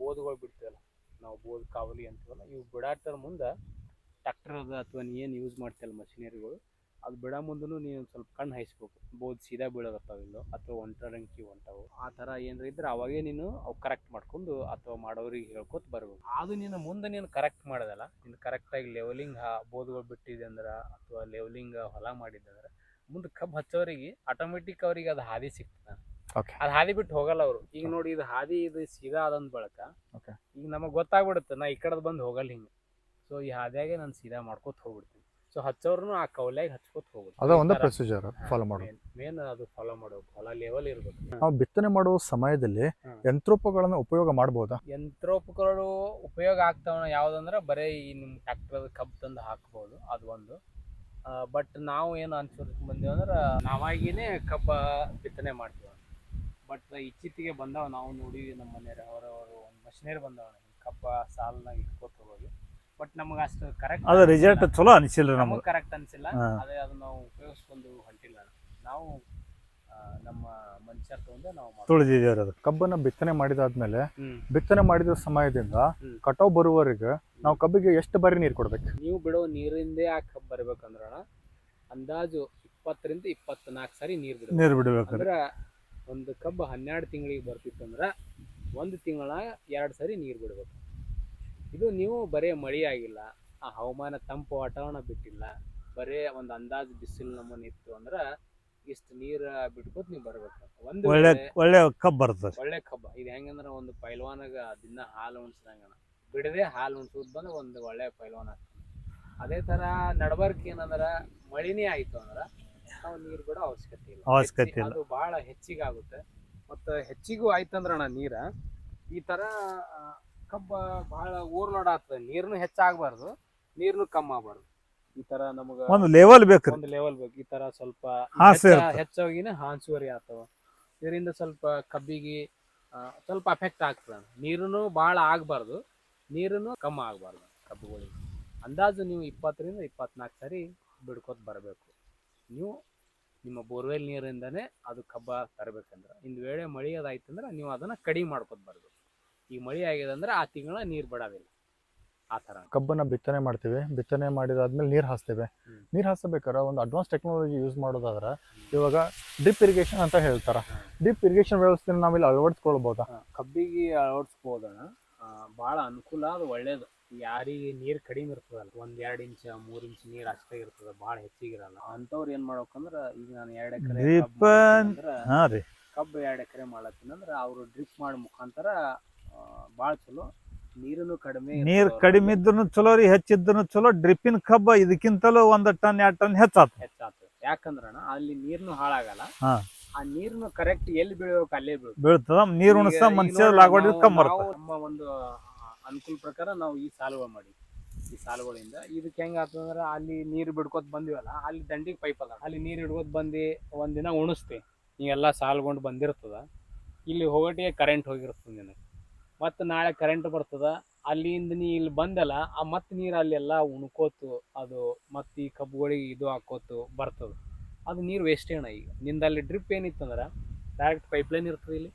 ಬೋದ್ಗಳು ಬಿಡ್ತೀವಲ್ಲ, ನಾವು ಬೋದ್, ಕಾವಲಿ ಅಂತೀವಲ್ಲ, ಇವು ಬಿಡಾಟರ ಮುಂದೆ ಟ್ಯಾಕ್ಟ್ರದ ಅಥವಾ ನೀ ಏನು ಯೂಸ್ ಮಾಡ್ತೀಯಲ್ಲ ಮಷಿನರಿಗಳು ಅದು ಬಿಡೋ ಮುಂದೂ ನೀನು ಒಂದ್ ಸ್ವಲ್ಪ ಕಣ್ಣು ಹಾಯಿಸ್ಬೇಕು. ಬೋದ್ ಸೀದಾ ಬೀಳಗತ್ತಾವಿಲ್ಲೋ ಅಥವಾ ಒಂಟರಂಕಿ ಹೊಂಟವು. ಆ ಥರ ಏನಾರ ಇದ್ರೆ ಅವಾಗೇ ನೀನು ಅವು ಕರೆಕ್ಟ್ ಮಾಡ್ಕೊಂಡು ಅಥವಾ ಮಾಡೋರಿಗೆ ಹೇಳ್ಕೊತ ಬರ್ಬೇಕು. ಅದು ನೀನು ಮುಂದೆ ನೀನು ಕರೆಕ್ಟ್ ಮಾಡೋದಲ್ಲ ನೀನು ಕರೆಕ್ಟಾಗಿ ಲೆವೆಲಿಂಗ್ ಬೋದ್ಗಳು ಬಿಟ್ಟಿದೆ ಅಂದ್ರೆ ಅಥವಾ ಲೆವೆಲಿಂಗ್ ಹೊಲ ಮಾಡಿದ್ದಂದ್ರೆ ಮುಂದೆ ಕಬ್ಬು ಹಚ್ಚೋರಿಗೆ ಆಟೋಮೆಟಿಕ್ ಅವ್ರಿಗೆ ಅದು ಹಾದಿ ಸಿಗ್ತದೆ. ಓಕೆ ಅದು ಹಾದಿ ಬಿಟ್ಟು ಹೋಗಲ್ಲ ಅವರು. ಈಗ ನೋಡಿ ಇದು ಹಾದಿ ಇದು ಸೀದಾ ಅದಂದ್ ಬಳಕ. ಈಗ ನಮಗೆ ಗೊತ್ತಾಗ್ಬಿಡುತ್ತೆ ನಾ ಈ ಕಡೆದು ಬಂದು ಹೋಗಲ್ಲ ಹಿಂಗೆ. ಸೊ ಈ ಹಾದಿಯಾಗೆ ನಾನು ಸೀದಾ ಮಾಡ್ಕೊತ ಹೋಗ್ಬಿಡ್ತೀನಿ. ಸೊ ಹಚ್ಚೋರ್ನು ಆ ಕೌಲ್ಯಾಗ ಹಚ್ಕೊತ ಹೋಗೋದು ಅದ ಒಂದು ಪ್ರೊಸೀಜರ್ ಫಾಲೋ ಮಾಡೋದು. ಮೇನ್ ಅದು ಫಾಲೋ ಮಾಡಬೇಕು ಹೊಲ ಲೆವೆಲ್ ಇರ್ಬೇಕು. ನಾವು ಬಿತ್ತನೆ ಮಾಡುವ ಸಮಯದಲ್ಲಿ ಯಂತ್ರೋಪಕರಣಗಳನ್ನು ಯಂತ್ರೋಪಗಳನ್ನು ಉಪಯೋಗ ಮಾಡಬಹುದಾ ಯಂತ್ರೋಪಕರಣಗಳು ಉಪಯೋಗ ಆಗ್ತಾವ ಯಾವ್ದಂದ್ರೆ ಬರೀ ಈ ನಿಮ್ಮ ಟ್ರ್ಯಾಕ್ಟರ್ ಕಬ್ಬು ತಂದು ಹಾಕ್ಬೋದು ಅದು ಒಂದು. ಬಟ್ ನಾವು ಏನು ಅನ್ಸೋದಕ್ಕೆ ಬಂದೇವೆ ಅಂದ್ರೆ ನಾವಾಗಿನೇ ಕಬ್ಬ ಬಿತ್ತನೆ ಮಾಡ್ತೀವಿ. ಬಟ್ ಇತ್ತೀಚೆಗೆ ಬಂದಾವ ನಾವು ನೋಡಿ ನಮ್ಮ ಮನೆಯವ್ರು ಅವರವರು ಒಂದು ಮಷಿನರಿ ಬಂದಾವ. ಕಬ್ಬ ಸಾಲನಾಗ ಇಟ್ಕೋತ ಹೋಗೋದು ಬಟ್ ನಮಗೆ ಅಷ್ಟು ಕರೆಕ್ಟ್ ಅದು ರಿಸಲ್ಟ್ ಚಲೋ ಅನಿಸಿಲ್ರಿ ನಮಗೆ ನಮಗೆ. ಕರೆಕ್ಟ್ ಅನ್ಸಿಲ್ಲ. ಹಾ. ಅದೇ ಅದು ನಾವು ಉಪಯೋಗಿಸ್ಕೊಂಡು ಹೊಂಟಿಲ್ಲ. ನಾವು ಆ, ನಮ್ಮ ಮನುಷ್ಯರ್ ತಗೊಂಡು ನಾವು ಮಾಡ್ತೀವಿ. ತುಳಿದಿದ್ದೇವ್ರಿ ಅದು. ಕಬ್ಬನ್ನ ಬಿತ್ತನೆ ಮಾಡಿದಾದ್ಮೇಲೆ ಹ್ಮ್. ಬಿತ್ತನೆ ಮಾಡಿದ ಸಮಯದಿಂದ ಹ್ಮ್. ಕಟಾವ್ ಬರುವವರೆಗೆ ನಾವು ಕಬ್ಬಿಗೆ ಎಷ್ಟು ಬಾರಿ ನೀರು ಕೊಡ್ಬೇಕು? ನೀವು ಬಿಡೋ ನೀರಿಂದ ಆ ಕಬ್ಬು ಬರ್ಬೇಕಂದ್ರ ಅಂದಾಜು ಇಪ್ಪತ್ತರಿಂದ ಇಪ್ಪತ್ನಾಲ್ಕು ಸಾರಿ ನೀರು ಬಿಡಬೇಕು. ನೀರು ಬಿಡಬೇಕು. ಅಂದ್ರೆ ಒಂದು ಕಬ್ಬು ಹನ್ನೆರಡು ತಿಂಗಳಿಗೆ ಬರ್ತಿತ್ತಂದ್ರ ಒಂದು ತಿಂಗಳ ಎರಡು ಸರಿ ನೀರು ಬಿಡ್ಬೇಕು. ಇದು ನೀವು ಬರೇ ಮಳೆ ಆಗಿಲ್ಲ ಆ ಹವಾಮಾನ ತಂಪು ವಾತಾವರಣ ಬಿಟ್ಟಿಲ್ಲ ಬರೇ ಒಂದು ಅಂದಾಜು ಬಿಸಿಲು ನಮೂನೆ ಇತ್ತು ಅಂದ್ರ ಇಷ್ಟು ನೀರ ಬಿಟ್ಕೋತ ನೀವು ಬರ್ಬೇಕು ಒಂದು ಒಳ್ಳೆ ಒಳ್ಳೆ ಕಬ್ಬ್ ಬರ್ತದೆ ಒಳ್ಳೆ ಕಬ್ಬ ಇದು ಹೆಂಗಂದ್ರ ಒಂದು ಪೈಲ್ವಾನಾಗ ದಿನ ಹಾಲು ಉಣಿಸ್ದಂಗಣ ಬಿಡದೆ ಹಾಲು ಉಣಿಸೋದು ಬಂದ್ರೆ ಒಂದು ಒಳ್ಳೆ ಪೈಲ್ವಾನ ಆಗ್ತಾನೆ ಅದೇ ತರ ನಡಬರ್ಕ್ ಏನಂದ್ರ ಮಳಿನೇ ಆಯ್ತು ಅಂದ್ರ ನಾವು ನೀರು ಬಿಡೋ ಅವಶ್ಯಕತೆ ಇಲ್ಲ. ಅವಶ್ಯಕತೆ ಇಲ್ಲ. ಅದು ಬಹಳ ಹೆಚ್ಚಿಗೆ ಆಗುತ್ತೆ ಮತ್ತು ಹೆಚ್ಚಿಗೂ ಆಯ್ತಂದ್ರಣ ನೀರ. ಈ ಥರ ಕಬ್ಬ ಬಹಳ ಓವರ್ಲೋಡ್ ಆಗ್ತದೆ. ನೀರ್ನು ಹೆಚ್ಚಾಗಬಾರ್ದು ನೀರ್ನು ಕಮ್ಮಿ ಆಗ್ಬಾರ್ದು ಈ ತರ ನಮಗ ಒಂದು ಲೆವೆಲ್ ಬೇಕು. ಒಂದು ಲೆವೆಲ್ ಬೇಕು. ಈ ತರ ಸ್ವಲ್ಪ ಹಾಸ್ಯ ಹೆಚ್ಚ-. ಹೆಚ್ಚಾಗಿನ ಹಾನ್ಸುವರಿ ಆಗ್ತಾವ. ಇದರಿಂದ ಸ್ವಲ್ಪ ಕಬ್ಬಿಗೆ ಆ, ಸ್ವಲ್ಪ ಅಫೆಕ್ಟ್ ಆಗ್ತದೆ. ನೀರುನು ಬಹಳ ಆಗಬಾರ್ದು ನೀರುನು ಕಮ್ಮಿ ಆಗಬಾರ್ದು ಕಬ್ಬುಗಳಿಗೆ ಅಂದಾಜು ನೀವು ಇಪ್ಪತ್ತರಿಂದ ಇಪ್ಪತ್ನಾಲ್ಕು ಸರಿ ಬಿಡ್ಕೋತ ಬರಬೇಕು. ನೀವು ನಿಮ್ಮ ಬೋರ್ವೆಲ್ ನೀರಿಂದನೇ ಅದು ಕಬ್ಬ ತರಬೇಕಂದ್ರೆ ಇಂದು ವೇಳೆ ಮಳೆ ಅದಾಯ್ತಂದ್ರೆ ನೀವು ಅದನ್ನ ಕಡಿಮೆ ಮಾಡ್ಕೋತ ಬರಬೇಕು. ಈಗ ಮಳೆ ಆಗಿದೆ ಅಂದ್ರೆ ಆ ತಿಂಗಳ ನೀರು ಬಿಡೋದಿಲ್ಲ ಆ ಥರ ಕಬ್ಬನ್ನ ಬಿತ್ತನೆ ಮಾಡ್ತೀವಿ. ಬಿತ್ತನೆ ಮಾಡಿದಾದ್ಮೇಲೆ ನೀರು ಹಾಸ್ತೇವೆ. ನೀರು ಹಾಸಬೇಕಾದ್ರೆ ಒಂದು ಅಡ್ವಾನ್ಸ್ ಟೆಕ್ನಾಲಜಿ ಯೂಸ್ ಮಾಡೋದಾದ್ರೆ ಇವಾಗ ಡ್ರಿಪ್ ಇರಿಗೇಷನ್ ಅಂತ ಹೇಳ್ತಾರೆ. ಡ್ರಿಪ್ ಇರಿಗೇಷನ್ ವ್ಯವಸ್ಥೆನ ನಾವಿಲ್ಲಿ ಅಳವಡಿಸ್ಕೊಳ್ಬೋದಾ? ಕಬ್ಬಿಗೆ ಅಳವಡಿಸ್ಬೋದಣ್ಣ ಭಾಳ ಅನುಕೂಲ ಅದು ಒಳ್ಳೇದು. ಯಾರಿಗೆ ನೀರು ಕಡಿಮೆ ಇರ್ತದಲ್ಲ ಒಂದ್ ಎರಡು ಇಂಚ ಮೂರ್ ಇಂಚ್ ನೀರ್ ಅಷ್ಟೇ ಇರ್ತದ ಭಾಳ ಹೆಚ್ಚಿಗಿರಲ್ಲ. ಅಂಥವ್ರು ಏನ್ ಮಾಡ್ಬೇಕಂದ್ರ ಈಗ ನಾನು ಎರಡ್ ಎಕರೆ ಕಬ್ಬು ಎರಡ್ ಎಕರೆ ಅಂದ್ರೆ ಅವ್ರು ಡ್ರಿಪ್ ಮಾಡೋ ಮುಖಾಂತರ ಭಾಳ ಚಲೋ. ನೀರನ್ನು ಕಡಿಮೆ ನೀರ್ ಕಡಿಮೆ ಇದ್ರು ಚಲೋ ರೀ ಹೆಚ್ಚಿದ್ರು ಚಲೋ. ಡ್ರಿಪ್ಪಿನ ಕಬ್ಬ ಇದಕ್ಕಿಂತಲೂ ಒಂದ್ ಟನ್ ಎರಡ್ ಟನ್ ಹೆಚ್ಚಾತ ಹೆಚ್ಚಾತು ಯಾಕಂದ್ರಣ ಅಲ್ಲಿ ನೀರ್ನು ಹಾಳಾಗಲ್ಲ. ಹಾ. ಆ ನೀರ್ನು ಕರೆಕ್ಟ್ ಎಲ್ಲಿ ಬೀಳ್ಬೇಕು ಅಲ್ಲೇ ಬೀಳ್ಬೇಕು. ಬೀಳ್ತದ ನೀರ್ ಉಣಸ ಮನುಷ್ಯ ಲಾಗೋಡಿ ನಾವು- ಕಮ್ಮಿ ನಾವು ಬರ್ತದೆ ನಮ್ಮ ಒಂದು ಅನುಕೂಲ ಪ್ರಕಾರ ನಾವು ಈ ಸಾಲುಗಳು ಮಾಡಿ ಈ ಸಾಲುಗಳಿಂದ ಇದಕ್ಕೆ ಹೆಂಗ ಅಂದ್ರೆ ಅಲ್ಲಿ ನೀರು ಬಿಡ್ಕೋತ ಬಂದಿವಲ್ಲ ಅಲ್ಲಿ ದಂಡಿಗೆ ಪೈಪ್ ಅದ. ಅಲ್ಲಿ ನೀರು ಹಿಡ್ಕೋತ ಬಂದು ಒಂದಿನ ಉಣಿಸ್ತಿ. ನೀವೆಲ್ಲ ಸಾಲ್ಗೊಂಡು ಬಂದಿರ್ತದ. ಇಲ್ಲಿ ಹೋಗಟಿಗೆ ಕರೆಂಟ್ ಹೋಗಿರ್ತದ ನಿನಗೆ. ಮತ್ತು ನಾಳೆ ಕರೆಂಟ್ ಬರ್ತದ ಅಲ್ಲಿಂದ ನೀ ಇಲ್ಲಿ ಬಂದಲ್ಲ ಆ ಮತ್ತೆ ನೀರು ಅಲ್ಲೆಲ್ಲ ಉಣ್ಕೋತು ಅದು ಮತ್ತೆ ಈ ಕಬ್ಬುಗಳಿಗೆ ಇದು ಹಾಕೋತು ಬರ್ತದ. ಅದು ನೀರು ವೇಸ್ಟ್ ಏನ ಈಗ? ನಿಂದ ಅಲ್ಲಿ ಡ್ರಿಪ್ ಏನಿತ್ತಂದ್ರ ಡೈರೆಕ್ಟ್ ಪೈಪ್ಲೈನ್ ಇರ್ತದೆ ಇಲ್ಲಿ.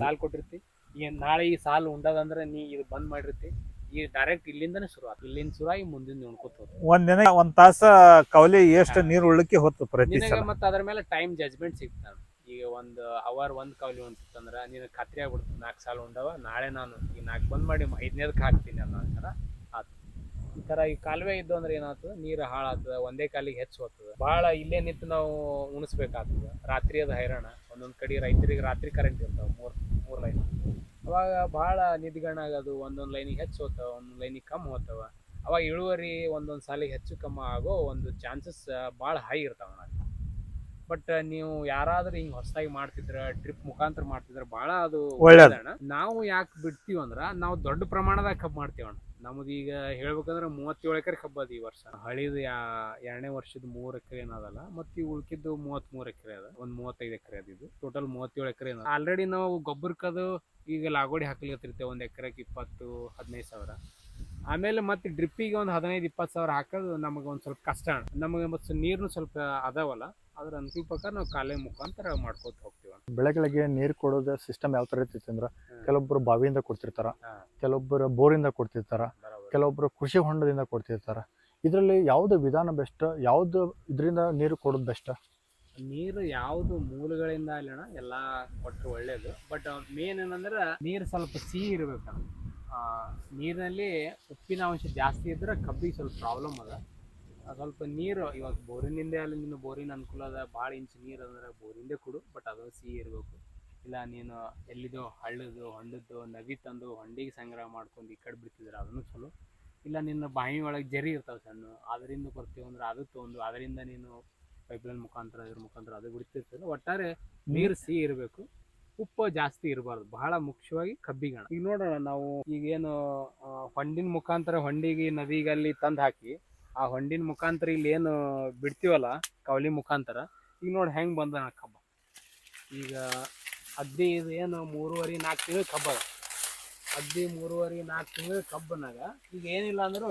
ಸಾಲ್ ಕೊಟ್ಟಿರ್ತಿ. ಈಗ ನಾಳೆ ಈ ಸಾಲ್ ಉಂಡದಂದ್ರೆ ನೀ ಇದು ಬಂದ್ ಮಾಡಿರ್ತಿ. ಈ ಡೈರೆಕ್ಟ್ ಇಲ್ಲಿಂದನೇ ಶುರು ಆತ. ಇಲ್ಲಿಂದ ಶುರು ಆಗಿ ಮುಂದಿನ ಉಣ್ಕೋತ ಒಂದಿನ ಒಂದ್ ತಾಸ ಕವಲಿ ಎಷ್ಟು ನೀರ್ ಉಳ್ಳಕ್ಕೆ ಹೊತ್ತು ಪ್ರತಿ ಮತ್ತೆ ಅದ್ರ ಮೇಲೆ ಟೈಮ್ ಜಜ್ಮೆಂಟ್ ಸಿಗ್ತಾನೆ ಈಗ ಒಂದು ಅವರ್ ಒಂದ್ ಕವಲಿ ಉಣ್ತಿತ್ತಂದ್ರ ನೀನು ಖಾತ್ರಿ ಆಗ್ಬಿಡ್ತು. ನಾಲ್ಕು ಸಾಲ ಉಂಡವ, ನಾಳೆ ನಾನು ಈ ನಾಲ್ಕು ಬಂದ್ ಮಾಡಿ ಐದನೇದಕ್ಕೆ ಹಾಕ್ತೀನಿ ಅನ್ನೋ ಥರ ಆತು. ಈ ಥರ ಈ ಕಾಲುವೆ ಇದ್ದು ಅಂದ್ರೆ ಏನಾಗ್ತದೆ? ನೀರು ಹಾಳಾಗ್ತದೆ, ಒಂದೇ ಕಾಲಿಗೆ ಹೆಚ್ಚು ಹೋಗ್ತದೆ. ಭಾಳ ಇಲ್ಲೇ ನಿಂತು ನಾವು ಉಣಿಸ್ಬೇಕಾಗ್ತದೆ. ರಾತ್ರಿ ಅದು ಹೈರಾಣ. ಒಂದೊಂದು ಕಡೆ ರೈತರಿಗೆ ರಾತ್ರಿ ಕರೆಂಟ್ ಇರ್ತಾವೆ, ಮೂರು ಮೂರು ಲೈನ್ ಅವಾಗ ಭಾಳ ನಿದ್ಗಣಾಗೋದು ಒಂದೊಂದು ಲೈನಿಗೆ ಹೆಚ್ಚು ಹೋಗ್ತಾವ, ಒಂದೊಂದು ಲೈನಿಗೆ ಕಮ್ಮಿ ಹೋಗ್ತಾವ. ಅವಾಗ ಇಳುವರಿ ಒಂದೊಂದು ಸಾಲಿಗೆ ಹೆಚ್ಚು ಕಮ್ಮಿ ಆಗೋ ಒಂದು ಚಾನ್ಸಸ್ ಭಾಳ ಹೈ ಇರ್ತಾವ. ಬಟ್ ನೀವು ಯಾರಾದ್ರೂ ಹಿಂಗ್ ಹೊಸದಾಗಿ ಮಾಡ್ತಿದ್ರ ಟ್ರಿಪ್ ಮುಖಾಂತರ ಮಾಡ್ತಿದ್ರ ಬಹಳ ಅದು ಒಳ್ಳೇದು. ಒಳ್ಳೇದಣ್ಣ. ನಾವು ಯಾಕೆ ಬಿಡ್ತೀವಿ ಅಂದ್ರ ನಾವು ದೊಡ್ಡ ಪ್ರಮಾಣದಾಗ ಕಬ್ಬು ಮಾಡ್ತೀವಣ್ಣ ನಮ್ದು ಈಗ ಹೇಳ್ಬೇಕಂದ್ರೆ ಮೂವತ್ತೇಳು ಎಕರೆ ಕಬ್ಬ ಅದ ಈ ವರ್ಷ. ಹಳಿದು ಯಾ ಎರಡನೇ ವರ್ಷದ ಮೂರ್ ಎಕರೆ ಏನದಲ್ಲ ಮತ್ತೆ ಈ ಉಳ್ಕಿದ್ದು ಮೂವತ್ತ್ ಮೂರ್ ಎಕರೆ ಅದ. ಒಂದ್ ಮೂವತ್ತೈದು ಎಕರೆ ಅದ ಇದು. ಟೋಟಲ್ ಮೂವತ್ತೇಳು ಎಕರೆ ಆಲ್ರೆಡಿ ನಾವು ಗೊಬ್ಬರಕ್ಕದು ಈಗ ಲಾಗೋಡಿ ಹಾಕ್ಲಿಕ್ಕೆ ಒಂದ್ ಎಕರೆಗೆ ಇಪ್ಪತ್ತು ಹದಿನೈದು ಸಾವಿರ. ಆಮೇಲೆ ಮತ್ತೆ ಡ್ರಿಪ್ಪಿಗೆ ಒಂದು ಹದಿನೈದು ಇಪ್ಪತ್ತು ಸಾವಿರ ಹಾಕೋದು ನಮಗೆ ಒಂದು ಸ್ವಲ್ಪ ಕಷ್ಟ ನಮಗೆ ಮತ್ತೆ ನೀರ್ನು ಸ್ವಲ್ಪ ಅದಾವಲ್ಲ ಅದ್ರ ಅನುಕೂಲ ಪ್ರಕಾರ ನಾವು ಕಾಲೇ ಮುಖಾಂತರ ಮಾಡ್ಕೋತ ಹೋಗ್ತೀವಿ. ಬೆಳೆಗಳಿಗೆ ನೀರು ಕೊಡೋದ ಸಿಸ್ಟಮ್ ಯಾವ ತರ ಇರ್ತೈತಿ ಅಂದ್ರೆ. ಕೆಲವೊಬ್ರು ಬಾವಿಯಿಂದ ಕೊಡ್ತಿರ್ತಾರ ಹಾ. ಕೆಲವೊಬ್ಬರು ಬೋರಿಂದ ಕೊಡ್ತಿರ್ತಾರ ಕೆಲವೊಬ್ರು ಕೃಷಿ ಹೊಂಡದಿಂದ ಕೊಡ್ತಿರ್ತಾರ. ಇದರಲ್ಲಿ ಯಾವ್ದು ವಿಧಾನ ಬೆಸ್ಟ್ ಯಾವ್ದು ಇದರಿಂದ ನೀರು ಕೊಡೋದು ಬೆಸ್ಟ್ ನೀರು ಯಾವುದು ಮೂಲಗಳಿಂದ ಇಲ್ಲಣ ಎಲ್ಲ ಕೊಟ್ಟರು ಒಳ್ಳೇದು. ಬಟ್ ಮೇನ್ ಏನಂದ್ರೆ ನೀರು ಸ್ವಲ್ಪ ಸಿಹಿ ಇರ್ಬೇಕಣ್ಣ ಆ, ನೀರಿನಲ್ಲಿ ಉಪ್ಪಿನ ಅಂಶ ಜಾಸ್ತಿ ಇದ್ರೆ ಕಬ್ಬಿಗೆ ಸ್ವಲ್ಪ ಪ್ರಾಬ್ಲಮ್ ಅದ. ಸ್ವಲ್ಪ ನೀರು, ಇವಾಗ ಬೋರಿನಿಂದ ಅಲ್ಲಿ ನೀನು ಬೋರಿನ ಅನುಕೂಲ ಅದ ಭಾಳ ಇಂಚು ನೀರು ಅಂದ್ರೆ ಬೋರಿಂದೇ ಕೊಡು ಬಟ್ ಅದು ಸಿಹಿ ಇರಬೇಕು. ಇಲ್ಲ ನೀನು ಎಲ್ಲಿದೋ ಹಳ್ಳದು ಹೊಂಡದ್ದು, ನದಿ ತಂದು ಹೊಂಡಿಗೆ ಸಂಗ್ರಹ ಮಾಡ್ಕೊಂಡು ಈ ಕಡೆ ಬಿಡ್ತಿದ್ರೆ, ಅದನ್ನು ಚಲೋ. ಇಲ್ಲ ನಿನ್ನ ಬಾಯಿ ಒಳಗೆ ಜರಿ ಇರ್ತಾವೆ ಸಣ್ಣ ಅದರಿಂದ ಬರ್ತೀವಿ ಅದು ತೊಗೊಂಡು ಅದರಿಂದ ನೀನು ಪೈಪ್ಲೈನ್ ಮುಖಾಂತರ, ಇದ್ರ ಮುಖಾಂತರ ಅದು ಬಿಡ್ತಿರ್ತದೆ. ಒಟ್ಟಾರೆ ನೀರು ಸಿಹಿ ಇರಬೇಕು, ಉಪ್ಪು ಜಾಸ್ತಿ ಇರಬಾರ್ದು, ಬಹಳ ಮುಖ್ಯವಾಗಿ ಕಬ್ಬಿಗಣ. ಈಗ ನೋಡೋಣ, ನಾವು ಈಗೇನು ಹೊಂಡಿನ ಮುಖಾಂತರ ಹೊಂಡಿಗೆ ನದಿಗೆ ಅಲ್ಲಿ ತಂದು ಹಾಕಿ ಆ ಹೊಂಡಿನ ಮುಖಾಂತರ ಇಲ್ಲಿ ಏನು ಬಿಡ್ತೀವಲ್ಲ ಕವಲಿ ಮುಖಾಂತರ, ಈಗ ನೋಡಿ ಹೆಂಗೆ ಬಂದ ಕಬ್ಬ. ಈಗ ಇದು ಏನು ಮೂರುವರೆ ನಾಲ್ಕು ತಿಂಗಳು ಕಬ್ಬ ಅದ್ದಿ ಮೂರುವರೆ ನಾಲ್ಕು ತಿಂಗಳು ಕಬ್ಬನಾಗ ಈಗ ಏನಿಲ್ಲ ಅಂದರೂ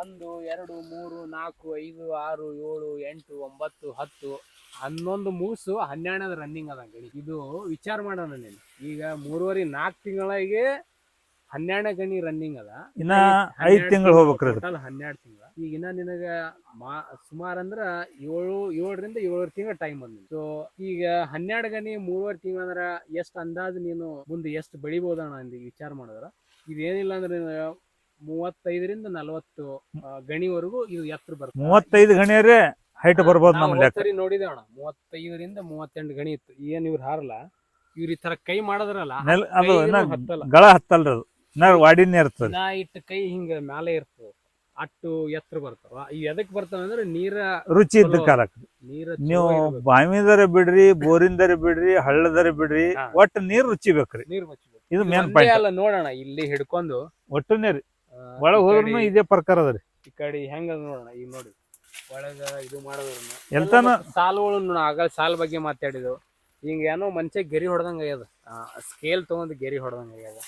ಒಂದು, ಎರಡು, ಮೂರು, ನಾಲ್ಕು, ಐದು, ಆರು, ಏಳು, ಎಂಟು, ಒಂಬತ್ತು, ಹತ್ತು, ಹನ್ನೊಂದು ಮೂಸು ಹನ್ನೆರಡನೇದು ರನ್ನಿಂಗ್ ಅದ ಗಣಿ ಇದು ವಿಚಾರ ಮಾಡೋಣ ನೀನು. ಈಗ ಮೂರುವರೆ ನಾಲ್ಕು ತಿಂಗಳಿಗೆ ಹನ್ನೆರಡನೇ ಗಣಿ ರನ್ನಿಂಗ್ ಅದ ಇನ್ನ ಐದ್ ತಿಂಗಳು ಹೋಗ್ಬೇಕ್ರಿ ಟೋಟಲ್ ಹನ್ನೆರಡು ತಿಂಗಳ. ಈಗ ಇನ್ನ ನಿನಗ ಮಾ ಸುಮಾರು ಅಂದ್ರ ಏಳು ಏಳರಿಂದ ಏಳುವರೆ ತಿಂಗಳ ಟೈಮ್ ಬಂದ ಸೊ ಈಗ ಹನ್ನೆರಡು ಗಣಿ ಮೂರುವರೆ ತಿಂಗಳ ಅಂದ್ರ ಎಷ್ಟು ಅಂದಾಜು ನೀನು ಮುಂದೆ ಎಷ್ಟು ಬೆಳಿಬೋದ ಅಂತ ವಿಚಾರ ಮಾಡಿದ್ರ. ಇದೇನಿಲ್ಲ ಅಂದ್ರೆ ನಿನಗ ಮೂವತ್ತೈದರಿಂದ ನಲವತ್ತು ಆ, ಗಣಿವರೆಗೂ ಇದು ಎತ್ತರ ಬರ್ತದೆ. ಮೂವತ್ತೈದು ಗಣಿಯರೇ ಹೈಟ್ ಬರ್ಬೋದು ನಮ್ಗೆ ಲೆಕ್ಕ ಸರಿ ನೋಡಿದೆ ಅಣ್ಣ ಮೂವತ್ತೈದರಿಂದ ಮೂವತ್ತೆಂಟು ಗಣಿ ಇತ್ತು. ಏನ್ ಇವ್ರು ಹಾರಲ್ಲ. ಇವ್ರ ಈ ತರ ಕೈ ಮಾಡಿದ್ರಲ್ಲ ನೆಲ ಅದು ಕೈ ಇನ್ನ ಹತ್ತಲ್ಲ. ಗಳ ಹತ್ತಲ್ರಿ ಅದು. ಇನ್ನ ವಾಡಿನೇ ಇರ್ತದೆ. ನಾ ಇಟ್ಟ ಕೈ ಹಿಂಗ ಮ್ಯಾಲೆ ಇರ್ತದೆ. ಅಟ್ಟು ಎತ್ತರ ಬರ್ತಾವ. ಈ ಎದಕ್ ಬರ್ತಾವ ಅಂದ್ರೆ ನೀರ ರುಚಿ ಇದ್ದ. ಕಾಲಕ್ಕೆ. ನೀರ ನೀವು ಬಾವಿದರ ಬಿಡ್ರಿ ಬೋರಿಂದರ ಬಿಡ್ರಿ ಹಳ್ಳದರ ಬಿಡ್ರಿ ಒಟ್ಟ ನೀರ್ ರುಚಿ ಬೇಕ್ರಿ. ನೀರ್ ಇದು ಮೇನ್ ಪಾಯಿಂಟ್ ಅಲ್ಲ ನೋಡೋಣ ಇಲ್ಲಿ ಹಿಡ್ಕೊಂಡು. ಒಟ್ಟು ರೀ ಆ, ಒಳಗ್ ಹೋದ್ರೂ ಇದೇ ಪ್ರಕಾರ ಅದ್ರಿ ಈ ಕಡೆ ಹೆಂಗ ನೋಡೋಣ ಈಗ ನೋಡಿ. ಒಳಗ ಇದು ಮಾಡೋದ್ರನ್ನ ಎಂತಾನ? ಸಾಲುಗಳು ನೋಡ ಆಗ ಸಾಲ ಬಗ್ಗೆ ಮಾತಾಡಿದ್ವು ಹಿಂಗ ಏನೋ ಮನ್ಷ ಗೆರಿ ಹೊಡೆದಂಗ ಆಗ್ಯದ. ಸ್ಕೇಲ್ ತಗೊಂಡ್ ಗೆರಿ ಹೊಡೆದಂಗ ಆಗ್ಯದ.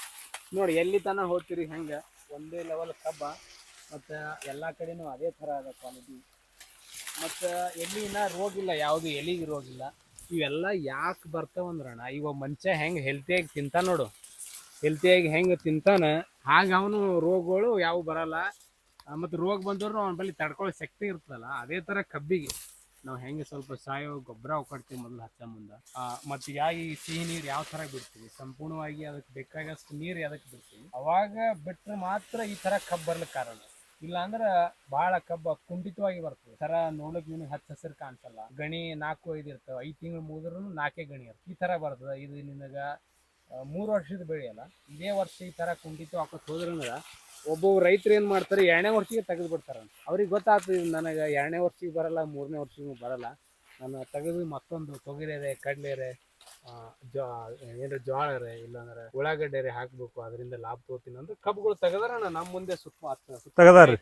ನೋಡಿ, ಎಲ್ಲಿ ತನ ಹೋಗ್ತೀರಿ ಹೆಂಗ? ಒಂದೇ ಲೆವೆಲ್ ಕಬ್ಬ, ಮತ್ತು ಎಲ್ಲಾ ಕಡೆನೂ ಅದೇ ಥರ ಅದ ಕ್ವಾಲಿಟಿ ಮತ್ತು ಎಲ್ಲಿನ ಇನ್ನ ರೋಗ ಇಲ್ಲ, ಯಾವುದು ಎಲ್ಲಿಗೆ ರೋಗಿಲ್ಲ ಇವೆಲ್ಲ ಯಾಕೆ ಬರ್ತಾವಂದ್ರಣ್ಣ ಇವಾಗ ಮನುಷ್ಯ ಹೆಂಗೆ ಹೆಲ್ತಿಯಾಗಿ ತಿಂತ ನೋಡು. ಹೆಲ್ತಿಯಾಗಿ ಹೆಂಗೆ ತಿಂತಾನ, ಹಾಗೆ ಅವನು ರೋಗಗಳು ಯಾವ ಬರಲ್ಲ. ಮತ್ತು ರೋಗ ಬಂದವ್ರು ಅವನ ಬಳಿ ತಡ್ಕೊಳ್ಳೋ ಶಕ್ತಿ ಇರ್ತದಲ್ಲ, ಅದೇ ಥರ ಕಬ್ಬಿಗೆ. ನಾವು ಹೆಂಗೆ ಸ್ವಲ್ಪ ಸಾಯೋ ಗೊಬ್ಬರ ಕೊಡ್ತೀವಿ ಮೊದಲು ಹಚ್ಚ ಮುಂದೆ. ಮತ್ತು ಯಾವ ಈ ಸಿಹಿ ನೀರು ಯಾವ ಥರ ಬಿಡ್ತೀವಿ? ಸಂಪೂರ್ಣವಾಗಿ ಅದಕ್ಕೆ ಬೇಕಾಗಷ್ಟು ನೀರು ಅದಕ್ಕೆ ಬಿಡ್ತೀವಿ? ಅವಾಗ ಬಿಟ್ಟರೆ ಮಾತ್ರ ಈ ಥರ ಕಬ್ಬು ಬರ್ಲಿಕ್ಕೆ ಕಾರಣ. ಇಲ್ಲಾಂದ್ರೆ ಭಾಳ ಕಬ್ಬ ಕುಂಠಿತವಾಗಿ ಬರ್ತದೆ. ಥರ ನೋಡಕ್ ನಿನಗೆ ಹಚ್ಚ ಹಸಿರು ಕಾಣಿಸಲ್ಲ. ಗಣಿ ನಾಲ್ಕು ಐದು ಇರ್ತವೆ. ಐದು ತಿಂಗಳು ಮುಗಿದ್ರೂ ನಾಲ್ಕೇ ಗಣಿ ಇರ್ತವೆ ಈ ಥರ ಬರ್ತದೆ. ಇದು ನಿನಗೆ ಮೂರು ವರ್ಷದ ಬೆಳೆ ಅಲ್ಲ. ಇದೇ ವರ್ಷ ಈ ತರ ಕುಂಡಿತು ಹಾಕೋತ್ ಹೋದ್ರಂದ್ರೆ ಒಬ್ಬೊಬ್ಬ ರೈತರು ಏನು ಮಾಡ್ತಾರೆ, ಎರಡನೇ ವರ್ಷಕ್ಕೆ ತೆಗೆದು ಬಿಡ್ತಾರೆ ಅವ್ರಿಗೆ ಗೊತ್ತಾಗ್ತದೆ ನನಗೆ ಎರಡನೇ ವರ್ಷಕ್ಕೆ ಬರಲ್ಲ, ಮೂರನೇ ವರ್ಷಕ್ಕೆ ಬರಲ್ಲ. ನಾನು ತೆಗೆದು ಮತ್ತೊಂದು ತೊಗರಿರೆ ಕಡಲೆರೆ ಜೋ, ಏನಾರ ಜೋಳ ಇಲ್ಲಾಂದ್ರೆ ಉಳ್ಳಾಗಡ್ಡೆ ಹಾಕ್ಬೇಕು, ಅದರಿಂದ ಲಾಭ ತಗೋತೀನಿ ಅಂದ್ರೆ ಕಬ್ಬುಗಳು ತೆಗೆದ್ರೆ ನಮ್ಮ ಮುಂದೆ ಸುತ್ತ ತೆಗದಾರ್ರಿ.